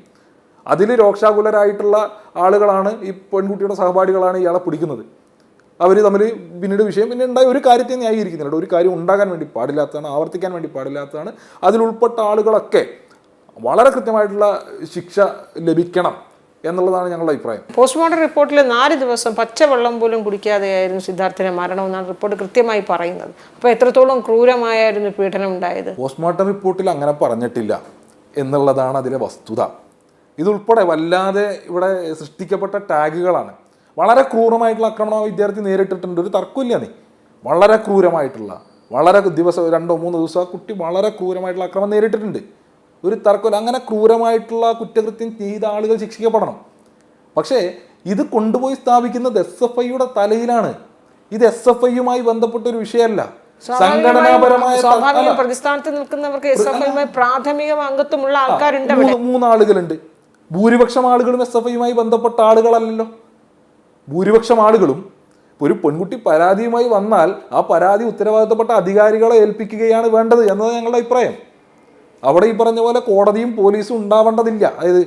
[SPEAKER 1] അതിൽ രോക്ഷാകുലരായിട്ടുള്ള ആളുകളാണ് ഈ പെൺകുട്ടിയുടെ സഹപാഠികളാണ് ഇയാളെ പിടിക്കുന്നത്. അവർ തമ്മിൽ പിന്നീട് വിഷയം പിന്നെ ഉണ്ടായ ഒരു കാര്യത്തെ ന്യായീകരിക്കുന്നുണ്ട് ഒരു കാര്യം ഉണ്ടാകാൻ വേണ്ടി പാടില്ലാത്തതാണ് ആവർത്തിക്കാൻ വേണ്ടി പാടില്ലാത്തതാണ്. അതിലുൾപ്പെട്ട ആളുകളൊക്കെ വളരെ കൃത്യമായിട്ടുള്ള ശിക്ഷ ലഭിക്കണം. എന്നുള്ളതാണ് ഞങ്ങളുടെ അഭിപ്രായം.
[SPEAKER 2] പോസ്റ്റ്മോർട്ടം റിപ്പോർട്ടിൽ നാല് ദിവസം പച്ചവെള്ളം പോലും കുടിക്കാതെയായിരുന്നു സിദ്ധാർത്ഥിന്റെ മരണം എന്നാണ് റിപ്പോർട്ട് കൃത്യമായി പറയുന്നത്. അപ്പോൾ എത്രത്തോളം ക്രൂരമായായിരുന്നു പീഡനം ഉണ്ടായത്?
[SPEAKER 1] പോസ്റ്റ്മോർട്ടം റിപ്പോർട്ടിൽ അങ്ങനെ പറഞ്ഞിട്ടില്ല എന്നുള്ളതാണ് അതിലെ വസ്തുത. ഇതുൾപ്പെടെ വല്ലാതെ ഇവിടെ സൃഷ്ടിക്കപ്പെട്ട ടാഗുകളാണ്. വളരെ ക്രൂരമായിട്ടുള്ള ആക്രമണം വിദ്യാർത്ഥി നേരിട്ടിട്ടുണ്ട്. ഒരു തർക്കമില്ല നീ വളരെ ക്രൂരമായിട്ടുള്ള വളരെ ദിവസം രണ്ടോ മൂന്നോ ദിവസം ആ കുട്ടി വളരെ ക്രൂരമായിട്ടുള്ള ആക്രമണം നേരിട്ടിട്ടുണ്ട്. ഒരു തർക്കമില്ല അങ്ങനെ ക്രൂരമായിട്ടുള്ള കുറ്റകൃത്യം ചെയ്ത ആളുകൾ ശിക്ഷിക്കപ്പെടണം. പക്ഷേ ഇത് കൊണ്ടുപോയി സ്ഥാപിക്കുന്നത് എസ് എഫ് ഐയുടെ തലയിലാണ്. ഇത് എസ് എഫ് ഐയുമായി ബന്ധപ്പെട്ട ഒരു വിഷയമല്ല. സംഘടനാപരമായ
[SPEAKER 2] പ്രതിസ്ഥാനത്ത് നിൽക്കുന്നവർക്ക് എസ് എഫ് ഐയുമായി പ്രാഥമിക അംഗത്വമുള്ള ആൾക്കാരുണ്ട്
[SPEAKER 1] മൂന്ന് ആളുകളുണ്ട് ഭൂരിപക്ഷം ആളുകളും എസ് എഫ് ഐയുമായി ബന്ധപ്പെട്ട ആളുകളല്ലല്ലോ. ഭൂരിപക്ഷം ആളുകളും ഒരു പെൺകുട്ടി പരാതിയുമായി വന്നാൽ ആ പരാതി ഉത്തരവാദിത്തപ്പെട്ട അധികാരികളെ ഏൽപ്പിക്കുകയാണ് വേണ്ടത് എന്നതാണ് ഞങ്ങളുടെ അഭിപ്രായം. അവിടെ ഈ പറഞ്ഞ പോലെ കോടതിയും പോലീസും ഉണ്ടാവേണ്ടതില്ല. അതായത്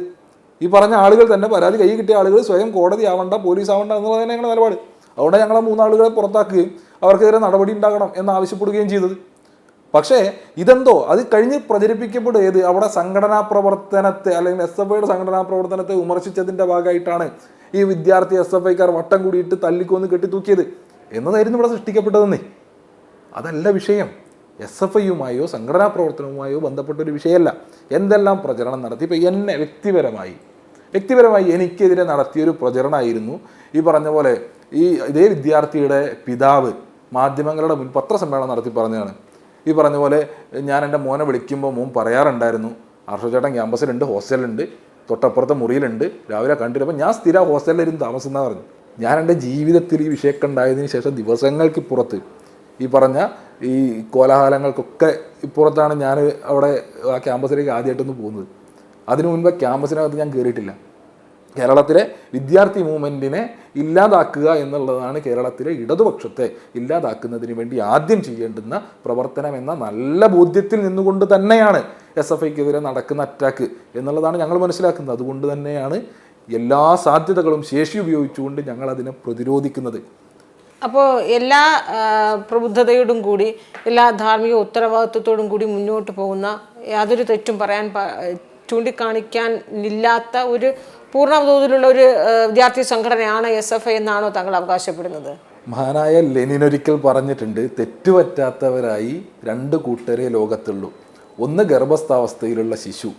[SPEAKER 1] ഈ പറഞ്ഞ ആളുകൾ തന്നെ പരാതി കൈ കിട്ടിയ ആളുകൾ സ്വയം കോടതി ആവണ്ട പോലീസ് ആവണ്ട എന്നുള്ളത് തന്നെ ഞങ്ങളുടെ നിലപാട്. അതുകൊണ്ട് ഞങ്ങളെ മൂന്നാളുകളെ പുറത്താക്കുകയും അവർക്കെതിരെ നടപടി ഉണ്ടാകണം എന്ന് ആവശ്യപ്പെടുകയും ചെയ്തത്. പക്ഷേ ഇതെന്തോ? അത് കഴിഞ്ഞ് പ്രചരിപ്പിക്കപ്പെടും ഏത് അവിടെ സംഘടനാ പ്രവർത്തനത്തെ അല്ലെങ്കിൽ എസ് എഫ് ഐയുടെ സംഘടനാ പ്രവർത്തനത്തെ വിമർശിച്ചതിന്റെ ഭാഗമായിട്ടാണ് ഈ വിദ്യാർത്ഥി എസ് എഫ് ഐക്കാർ വട്ടം കൂടിയിട്ട് തല്ലിക്കൊന്ന് കെട്ടിത്തൂക്കിയത്. എന്നതായിരുന്നു ഇവിടെ സൃഷ്ടിക്കപ്പെട്ടതെന്നേ. അതല്ല വിഷയം. എസ് എഫ് ഐയുമായോ സംഘടനാ പ്രവർത്തനവുമായോ ബന്ധപ്പെട്ട ഒരു വിഷയമല്ല. എന്തെല്ലാം പ്രചരണം നടത്തി? ഇപ്പം എന്നെ വ്യക്തിപരമായി വ്യക്തിപരമായി എനിക്കെതിരെ നടത്തിയൊരു പ്രചരണമായിരുന്നു ഈ പറഞ്ഞ പോലെ ഈ ഇതേ വിദ്യാർത്ഥിയുടെ പിതാവ് മാധ്യമങ്ങളുടെ മുൻ പത്രസമ്മേളനം നടത്തി പറഞ്ഞതാണ്. ഈ പറഞ്ഞ പോലെ ഞാൻ എന്റെ മോനെ വിളിക്കുമ്പോൾ മോൻ പറയാറുണ്ടായിരുന്നു ഹർഷചേട്ടൻ ക്യാമ്പസിലുണ്ട് ഹോസ്റ്റലുണ്ട് തൊട്ടപ്പുറത്തെ മുറിയിലുണ്ട് രാവിലെ കണ്ടിരുന്നപ്പോൾ ഞാൻ സ്ഥിരം ഹോസ്റ്റലിലിരുന്ന് എന്നാണ് പറഞ്ഞു ഞാൻ എന്റെ ജീവിതത്തിൽ ഈ വിഷയമൊക്കെ ശേഷം ദിവസങ്ങൾക്ക് പുറത്ത് ഈ പറഞ്ഞ ഈ കോലാഹലങ്ങൾക്കൊക്കെ ഇപ്പുറത്താണ് ഞാൻ അവിടെ ആ ക്യാമ്പസിലേക്ക് ആദ്യമായിട്ടൊന്ന് പോകുന്നത്. അതിനു മുൻപ് ക്യാമ്പസിനകത്ത് ഞാൻ കയറിയിട്ടില്ല കേരളത്തിലെ വിദ്യാർത്ഥി മൂവ്മെന്റിനെ ഇല്ലാതാക്കുക എന്നുള്ളതാണ് കേരളത്തിലെ ഇടതുപക്ഷത്തെ ഇല്ലാതാക്കുന്നതിന് വേണ്ടി ആദ്യം ചെയ്യേണ്ടുന്ന പ്രവർത്തനം എന്ന നല്ല ബോധ്യത്തിൽ നിന്നുകൊണ്ട് തന്നെയാണ് എസ് എഫ് ഐക്കെതിരെ നടക്കുന്ന അറ്റാക്ക് എന്നുള്ളതാണ് ഞങ്ങൾ മനസ്സിലാക്കുന്നത്. അതുകൊണ്ട് തന്നെയാണ് എല്ലാ സാധ്യതകളും ശേഷി ഉപയോഗിച്ചുകൊണ്ട് ഞങ്ങൾ അതിനെ പ്രതിരോധിക്കുന്നത്.
[SPEAKER 2] അപ്പോൾ എല്ലാ പ്രബുദ്ധതയോടും കൂടി എല്ലാ ധാർമ്മിക ഉത്തരവാദിത്വത്തോടും കൂടി മുന്നോട്ട് പോകുന്ന യാതൊരു തെറ്റും പറയാൻ ചൂണ്ടിക്കാണിക്കാനില്ലാത്ത ഒരു പൂർണ തോതിലുള്ള ഒരു വിദ്യാർത്ഥി സംഘടനയാണ് എസ് എഫ് ഐ എന്നാണോ താങ്കൾ അവകാശപ്പെടുന്നത്?
[SPEAKER 1] മഹാനായ ലെനിൻ ഒരിക്കൽ പറഞ്ഞിട്ടുണ്ട് തെറ്റുപറ്റാത്തവരായി രണ്ട് കൂട്ടരെ ലോകത്തുള്ളൂ. ഒന്ന് ഗർഭസ്ഥാവസ്ഥയിലുള്ള ശിശു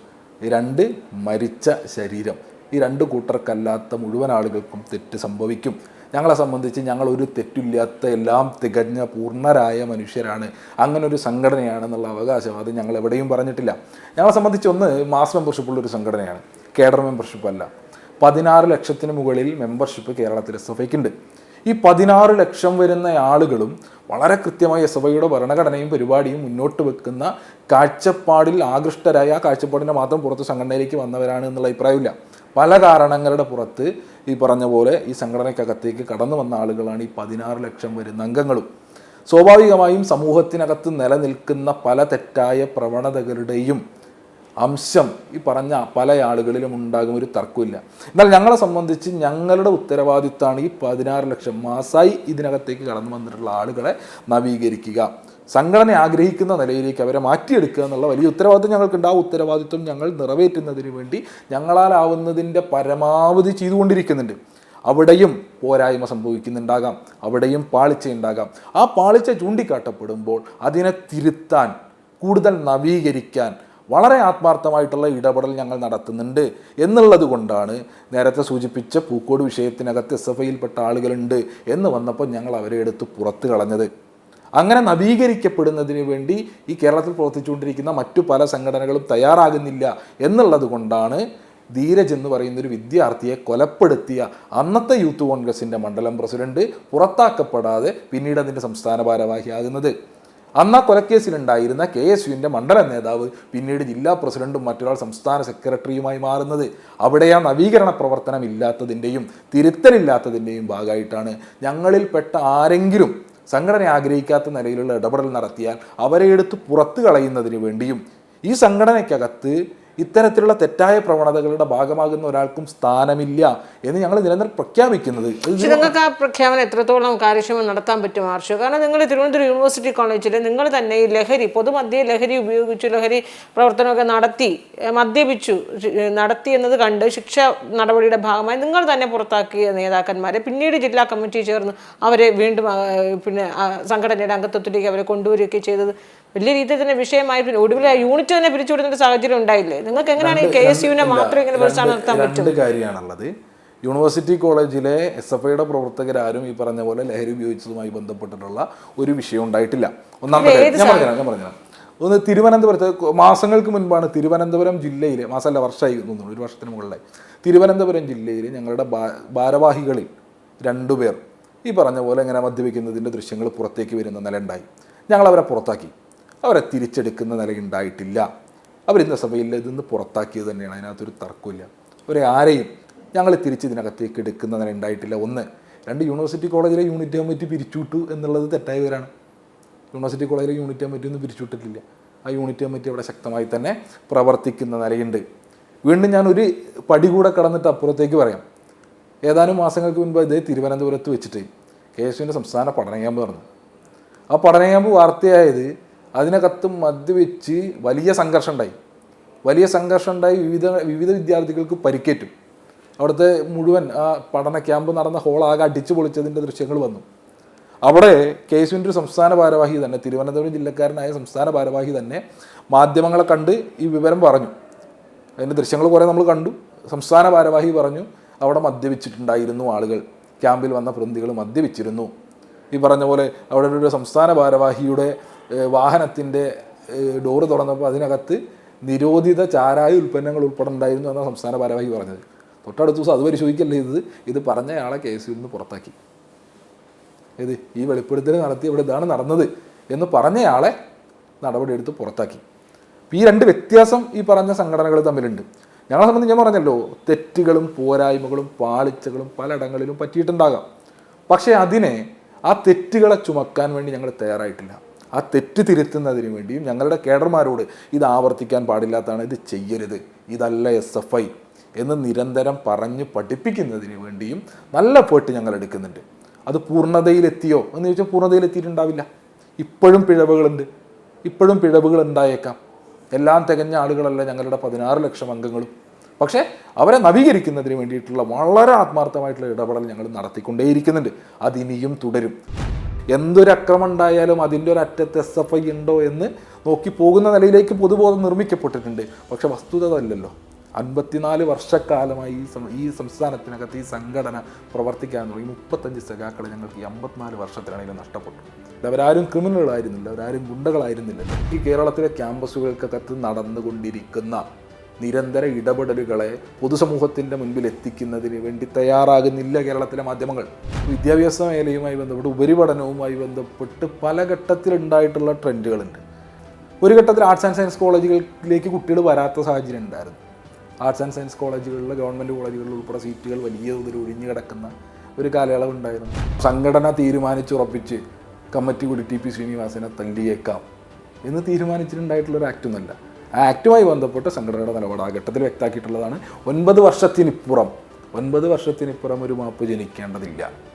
[SPEAKER 1] രണ്ട് മരിച്ച ശരീരം. ഈ രണ്ട് കൂട്ടർക്കല്ലാത്ത മുഴുവൻ ആളുകൾക്കും തെറ്റ് സംഭവിക്കും. ഞങ്ങളെ സംബന്ധിച്ച് ഞങ്ങൾ ഒരു തെറ്റില്ലാത്ത എല്ലാം തികഞ്ഞ പൂർണരായ മനുഷ്യരാണ്. അങ്ങനെ ഒരു സംഘടനയാണെന്നുള്ള അവകാശവാദം ഞങ്ങൾ എവിടെയും പറഞ്ഞിട്ടില്ല. ഞങ്ങളെ സംബന്ധിച്ച് ഒന്ന് മാസ് മെമ്പർഷിപ്പ് ഉള്ള ഒരു സംഘടനയാണ്. കേഡർ മെമ്പർഷിപ്പ് അല്ല. പതിനാറ് ലക്ഷത്തിന് മുകളിൽ മെമ്പർഷിപ്പ് കേരളത്തിൽ എസ് എഫ് ഐക്കുണ്ട് ഈ പതിനാറ് ലക്ഷം വരുന്ന ആളുകളും വളരെ കൃത്യമായി എസ് എഫ് ഐയുടെ ഭരണഘടനയും പരിപാടിയും മുന്നോട്ട് വെക്കുന്ന കാഴ്ചപ്പാടിൽ ആകൃഷ്ടരായ ആ കാഴ്ചപ്പാടിനെ മാത്രം പുറത്ത് സംഘടനയിലേക്ക് വന്നവരാണ് എന്നുള്ള അഭിപ്രായമില്ല പല കാരണങ്ങളുടെ പുറത്ത് ഈ പറഞ്ഞ പോലെ ഈ സംഘടനയ്ക്കകത്തേക്ക് കടന്നു വന്ന ആളുകളാണ് ഈ പതിനാറ് ലക്ഷം വരുന്ന അംഗങ്ങളും. സ്വാഭാവികമായും സമൂഹത്തിനകത്ത് നിലനിൽക്കുന്ന പല തെറ്റായ പ്രവണതകളുടെയും അംശം ഈ പറഞ്ഞ പല ആളുകളിലും ഉണ്ടാകും ഒരു തർക്കമില്ല. എന്നാൽ ഞങ്ങളെ സംബന്ധിച്ച് ഞങ്ങളുടെ ഉത്തരവാദിത്തമാണ് ഈ പതിനാറ് ലക്ഷം മാസമായി ഇതിനകത്തേക്ക് കടന്നു വന്നിട്ടുള്ള ആളുകളെ നവീകരിക്കുക. സംഘടന ആഗ്രഹിക്കുന്ന നിലയിലേക്ക് അവരെ മാറ്റിയെടുക്കുക എന്നുള്ള വലിയ ഉത്തരവാദിത്വം ഞങ്ങൾക്കുണ്ട്. ആ ഉത്തരവാദിത്വം ഞങ്ങൾ നിറവേറ്റുന്നതിന് വേണ്ടി ഞങ്ങളാലാവുന്നതിന്റെ പരമാവധി ചെയ്തുകൊണ്ടിരിക്കുന്നുണ്ട്. അവിടെയും പോരായ്മ സംഭവിക്കുന്നുണ്ടാകാം. അവിടെയും പാളിച്ച ഉണ്ടാകാം. ആ പാളിച്ച ചൂണ്ടിക്കാട്ടപ്പെടുമ്പോൾ അതിനെ തിരുത്താൻ കൂടുതൽ നവീകരിക്കാൻ വളരെ ആത്മാർത്ഥമായിട്ടുള്ള ഇടപെടൽ ഞങ്ങൾ നടത്തുന്നുണ്ട്. എന്നുള്ളത് കൊണ്ടാണ് നേരത്തെ സൂചിപ്പിച്ച പൂക്കോട് വിഷയത്തിനകത്ത് എസ് എഫ് ഐയിൽപ്പെട്ട ആളുകളുണ്ട് എന്ന് വന്നപ്പോൾ ഞങ്ങൾ അവരെ എടുത്ത് പുറത്ത് കളഞ്ഞത്. അങ്ങനെ നവീകരിക്കപ്പെടുന്നതിന് വേണ്ടി ഈ കേരളത്തിൽ പ്രവർത്തിച്ചുകൊണ്ടിരിക്കുന്ന മറ്റു പല സംഘടനകളും തയ്യാറാകുന്നില്ല എന്നുള്ളത് കൊണ്ടാണ് ധീരജ് എന്ന് പറയുന്ന ഒരു വിദ്യാർത്ഥിയെ കൊലപ്പെടുത്തിയ അന്നത്തെ യൂത്ത് കോൺഗ്രസിന്റെ മണ്ഡലം പ്രസിഡന്റ് പുറത്താക്കപ്പെടാതെ പിന്നീട് അതിന്റെ സംസ്ഥാന ഭാരവാഹിയാകുന്നത്. അന്ന് ആ കൊലക്കേസിലുണ്ടായിരുന്ന കെ എസ് യുവിന്റെ മണ്ഡല നേതാവ് പിന്നീട് ജില്ലാ പ്രസിഡന്റും മറ്റൊരാൾ സംസ്ഥാന സെക്രട്ടറിയുമായി മാറുന്നത്. അവിടെ ആ നവീകരണ പ്രവർത്തനം ഇല്ലാത്തതിന്റെയും തിരുത്തലില്ലാത്തതിന്റെയും ഭാഗമായിട്ടാണ്. ഞങ്ങളിൽപ്പെട്ട ആരെങ്കിലും സംഘടന ആഗ്രഹിക്കാത്ത നിലയിലുള്ള ഇടപെടൽ നടത്തിയാൽ അവരെ എടുത്ത് പുറത്തു കളയുന്നതിന് വേണ്ടിയും ഈ സംഘടനയ്ക്കകത്ത് ഇത്തരത്തിലുള്ള തെറ്റായ പ്രവണതകളുടെ ഭാഗമാകുന്ന ഒരാൾക്കും സ്ഥാനമില്ല എന്ന് ഞങ്ങൾ നിരന്തരം പ്രഖ്യാപിക്കുന്നത്.
[SPEAKER 2] നിങ്ങൾക്ക് ആ പ്രഖ്യാപനം എത്രത്തോളം കാര്യക്ഷമം നടത്താൻ പറ്റും ആർഷോ? കാരണം നിങ്ങൾ തിരുവനന്തപുരം യൂണിവേഴ്സിറ്റി കോളേജിൽ നിങ്ങൾ തന്നെ ഈ ലഹരി പൊതുമദ്യ ലഹരി ഉപയോഗിച്ചു ലഹരി പ്രവർത്തനമൊക്കെ നടത്തി മദ്യപിച്ചു നടത്തി എന്നത് കണ്ട് ശിക്ഷ നടപടിയുടെ ഭാഗമായി നിങ്ങൾ തന്നെ പുറത്താക്കിയ നേതാക്കന്മാരെ പിന്നീട് ജില്ലാ കമ്മിറ്റി ചേർന്ന് അവരെ വീണ്ടും പിന്നെ സംഘടനയുടെ അംഗത്വത്തിലേക്ക് അവരെ കൊണ്ടുവരികയൊക്കെ ചെയ്തത്. വലിയ രീതിയിൽ തന്നെ വിഷയമായിട്ട് ഒടുവിൽ ആ യൂണിറ്റ് തന്നെ പിരിച്ചുവിടുന്ന സാഹചര്യം ഉണ്ടായില്ലേ? നിങ്ങൾക്ക് എങ്ങനെയാണ് കെ എസ് യുവിനെ മാത്രം ഇങ്ങനെ പ്രസ്ഥാനം നടത്താൻ പറ്റും
[SPEAKER 1] രണ്ട് കാര്യമാണുള്ളത്. യൂണിവേഴ്സിറ്റി കോളേജിലെ എസ് എഫ് ഐയുടെ പ്രവർത്തകരാരും ഈ പറഞ്ഞ പോലെ ലഹരി ഉപയോഗിച്ചതുമായി ബന്ധപ്പെട്ടിട്ടുള്ള ഒരു വിഷയം ഉണ്ടായിട്ടില്ല. ഒന്നാമത്തെ ഞാൻ പറഞ്ഞുതരാം ഞാൻ പറഞ്ഞുതരാം. ഒന്ന് തിരുവനന്തപുരത്ത് മാസങ്ങൾക്ക് മുൻപാണ് തിരുവനന്തപുരം ജില്ലയിലെ മാസമല്ല വർഷമായി തോന്നുന്നു ഒരു വർഷത്തിന് മുകളിലായി. തിരുവനന്തപുരം ജില്ലയിൽ ഞങ്ങളുടെ ഭാരവാഹികളിൽ രണ്ടുപേർ ഈ പറഞ്ഞ പോലെ ഇങ്ങനെ മദ്യപിക്കുന്നതിന്റെ ദൃശ്യങ്ങൾ പുറത്തേക്ക് വരുന്ന നില ഉണ്ടായി ഞങ്ങൾ അവരെ പുറത്താക്കി. അവരെ തിരിച്ചെടുക്കുന്ന നിലയുണ്ടായിട്ടില്ല അവരിന്ന് സഭയിൽ ഇതിന്ന് പുറത്താക്കിയത് തന്നെയാണ്. അതിനകത്തൊരു തർക്കമില്ല അവരെ ആരെയും ഞങ്ങൾ തിരിച്ച് ഇതിനകത്തേക്ക് എടുക്കുന്ന നില ഉണ്ടായിട്ടില്ല. ഒന്ന് രണ്ട് യൂണിവേഴ്സിറ്റി കോളേജിലെ യൂണിറ്റ് കമ്മിറ്റി പിരിച്ചുവിട്ടു എന്നുള്ളത് തെറ്റായ പേരാണ്. യൂണിവേഴ്സിറ്റി കോളേജിലെ യൂണിറ്റ് കമ്മിറ്റി ഒന്നും പിരിച്ചുവിട്ടിട്ടില്ല. ആ യൂണിറ്റ് കമ്മിറ്റി അവിടെ ശക്തമായി തന്നെ പ്രവർത്തിക്കുന്ന നിലയുണ്ട്. വീണ്ടും ഞാൻ ഒരു പടി കൂടെ കടന്നിട്ട് അപ്പുറത്തേക്ക് പറയാം. ഏതാനും മാസങ്ങൾക്ക് മുൻപ് ഇതേ തിരുവനന്തപുരത്ത് വെച്ചിട്ട് കെ എസ് യുവിന്റെ സംസ്ഥാന പഠന ക്യാമ്പ് നടന്നു ആ പഠന ക്യാമ്പ് വാർത്തയായത് അതിനകത്ത് മദ്യവെച്ച് വലിയ സംഘർഷം ഉണ്ടായി വലിയ സംഘർഷം ഉണ്ടായി വിവിധ വിവിധ വിദ്യാർത്ഥികൾക്ക് പരിക്കേറ്റു. അവിടുത്തെ മുഴുവൻ ആ പഠന ക്യാമ്പ് നടന്ന ഹോൾ ആകെ അടിച്ചു പൊളിച്ചതിന്റെ ദൃശ്യങ്ങൾ വന്നു. അവിടെ കെ എസ് യുവിന്റെ ഒരു സംസ്ഥാന ഭാരവാഹി തന്നെ തിരുവനന്തപുരം ജില്ലക്കാരനായ സംസ്ഥാന ഭാരവാഹി തന്നെ മാധ്യമങ്ങളെ കണ്ട് ഈ വിവരം പറഞ്ഞു. അതിന്റെ ദൃശ്യങ്ങൾ കുറേ നമ്മൾ കണ്ടു. സംസ്ഥാന ഭാരവാഹി പറഞ്ഞു അവിടെ മദ്യപിച്ചിട്ടുണ്ടായിരുന്നു ആളുകൾ. ക്യാമ്പിൽ വന്ന പ്രതിനിധികൾ മദ്യപിച്ചിരുന്നു. ഈ പറഞ്ഞ പോലെ അവിടെ ഒരു സംസ്ഥാന ഭാരവാഹിയുടെ വാഹനത്തിന്റെ ഡോറ് തുറന്നപ്പോൾ അതിനകത്ത് നിരോധിത ചാരായ ഉൽപ്പന്നങ്ങൾ ഉൾപ്പെടെ ഉണ്ടായിരുന്നു എന്നാണ് സംസ്ഥാന ഭാരവാഹി പറഞ്ഞത്. തൊട്ടടുത്ത ദിവസം അത് പരിശോധിക്കല്ലേ ഇത്? ഇത് പറഞ്ഞയാളെ കേസിൽ നിന്ന് പുറത്താക്കി. ഇത് ഈ വെളിപ്പെടുത്തൽ നടത്തി ഇവിടെ ഇതാണ് നടന്നത് എന്ന് പറഞ്ഞയാളെ നടപടിയെടുത്ത് പുറത്താക്കി. ഈ രണ്ട് വ്യത്യാസം ഈ പറഞ്ഞ സംഘടനകൾ തമ്മിലുണ്ട്. ഞങ്ങളെ സംബന്ധിച്ച് ഞാൻ പറഞ്ഞല്ലോ തെറ്റുകളും പോരായ്മകളും പാളിച്ചകളും പലയിടങ്ങളിലും പറ്റിയിട്ടുണ്ടാകാം. പക്ഷേ അതിനെ ആ തെറ്റുകളെ ചുമക്കാൻ വേണ്ടി ഞങ്ങൾ തയ്യാറായിട്ടില്ല. ആ തെറ്റ് തിരുത്തുന്നതിന് വേണ്ടിയും ഞങ്ങളുടെ കേഡർമാരോട് ഇത് ആവർത്തിക്കാൻ പാടില്ലാത്തതാണ് ഇത് ചെയ്യരുത് ഇതല്ല എസ് എഫ് ഐ എന്ന് നിരന്തരം പറഞ്ഞ് പഠിപ്പിക്കുന്നതിന് വേണ്ടിയും നല്ല പോയിട്ട് ഞങ്ങൾ എടുക്കുന്നുണ്ട്. അത് പൂർണതയിലെത്തിയോ എന്ന് ചോദിച്ചാൽ പൂർണതയിലെത്തിയിട്ടുണ്ടാവില്ല. ഇപ്പോഴും പിഴവുകളുണ്ട് ഇപ്പോഴും പിഴവുകൾ ഉണ്ടായേക്കാം. എല്ലാം തികഞ്ഞ ആളുകളല്ല ഞങ്ങളുടെ പതിനാറ് ലക്ഷം അംഗങ്ങളും. പക്ഷേ അവരെ നവീകരിക്കുന്നതിന് വേണ്ടിയിട്ടുള്ള വളരെ ആത്മാർത്ഥമായിട്ടുള്ള ഇടപെടൽ ഞങ്ങൾ നടത്തിക്കൊണ്ടേയിരിക്കുന്നുണ്ട്. അതിനിയും തുടരും. എന്തൊരു അക്രമം ഉണ്ടായാലും അതിന്റെ ഒരു അറ്റത്ത് എസ് എഫ് ഐ ഉണ്ടോ എന്ന് നോക്കി പോകുന്ന നിലയിലേക്ക് പൊതുബോധം നിർമ്മിക്കപ്പെട്ടിട്ടുണ്ട്. പക്ഷെ വസ്തുത അതല്ലല്ലോ. അൻപത്തിനാല് വർഷക്കാലമായി ഈ ഈ സംസ്ഥാനത്തിനകത്ത് ഈ സംഘടന പ്രവർത്തിക്കാൻ തുടങ്ങി. മുപ്പത്തഞ്ച് സഖാക്കളെ ഞങ്ങൾക്ക് ഈ അമ്പത്തിനാല് വർഷത്തിനാണെങ്കിലും നഷ്ടപ്പെട്ടു. അവരാരും ക്രിമിനലുകളായിരുന്നില്ല അവരാരും ഗുണ്ടകളായിരുന്നില്ല. ഈ കേരളത്തിലെ ക്യാമ്പസുകൾക്കകത്ത് നടന്നുകൊണ്ടിരിക്കുന്ന നിരന്തര ഇടപെടലുകളെ പൊതുസമൂഹത്തിന്റെ മുൻപിൽ എത്തിക്കുന്നതിന് വേണ്ടി തയ്യാറാകുന്നില്ല കേരളത്തിലെ മാധ്യമങ്ങൾ. വിദ്യാഭ്യാസ മേഖലയുമായി ബന്ധപ്പെട്ട് ഉപരിപഠനവുമായി ബന്ധപ്പെട്ട് പല ഘട്ടത്തിലുണ്ടായിട്ടുള്ള ട്രെൻഡുകളുണ്ട്. ഒരു ഘട്ടത്തിൽ ആർട്സ് ആൻഡ് സയൻസ് കോളേജുകളിലേക്ക് കുട്ടികൾ വരാത്ത സാഹചര്യം ഉണ്ടായിരുന്നു. ആർട്സ് ആൻഡ് സയൻസ് കോളേജുകളിൽ ഗവൺമെന്റ് കോളേജുകളിൽ ഉൾപ്പെടെ സീറ്റുകൾ വലിയ തോതിൽ ഒഴിഞ്ഞു കിടക്കുന്ന ഒരു കാലയളവ് ഉണ്ടായിരുന്നു. സംഘടന തീരുമാനിച്ചുറപ്പിച്ച് കമ്മിറ്റി കൂടി ടി പി ശ്രീനിവാസനെ തല്ലിയേക്കാം എന്ന് തീരുമാനിച്ചിട്ടുണ്ടായിട്ടുള്ളൊരു ആക്റ്റൊന്നുമല്ല ആക്റ്റുമായി ബന്ധപ്പെട്ട് സംഘടനയുടെ നിലപാട് ആ ഘട്ടത്തിൽ വ്യക്തമാക്കിയിട്ടുള്ളതാണ്. ഒൻപത് വർഷത്തിനിപ്പുറം ഒൻപത് വർഷത്തിനിപ്പുറം ഒരു മാപ്പ് ജനിക്കേണ്ടതില്ല.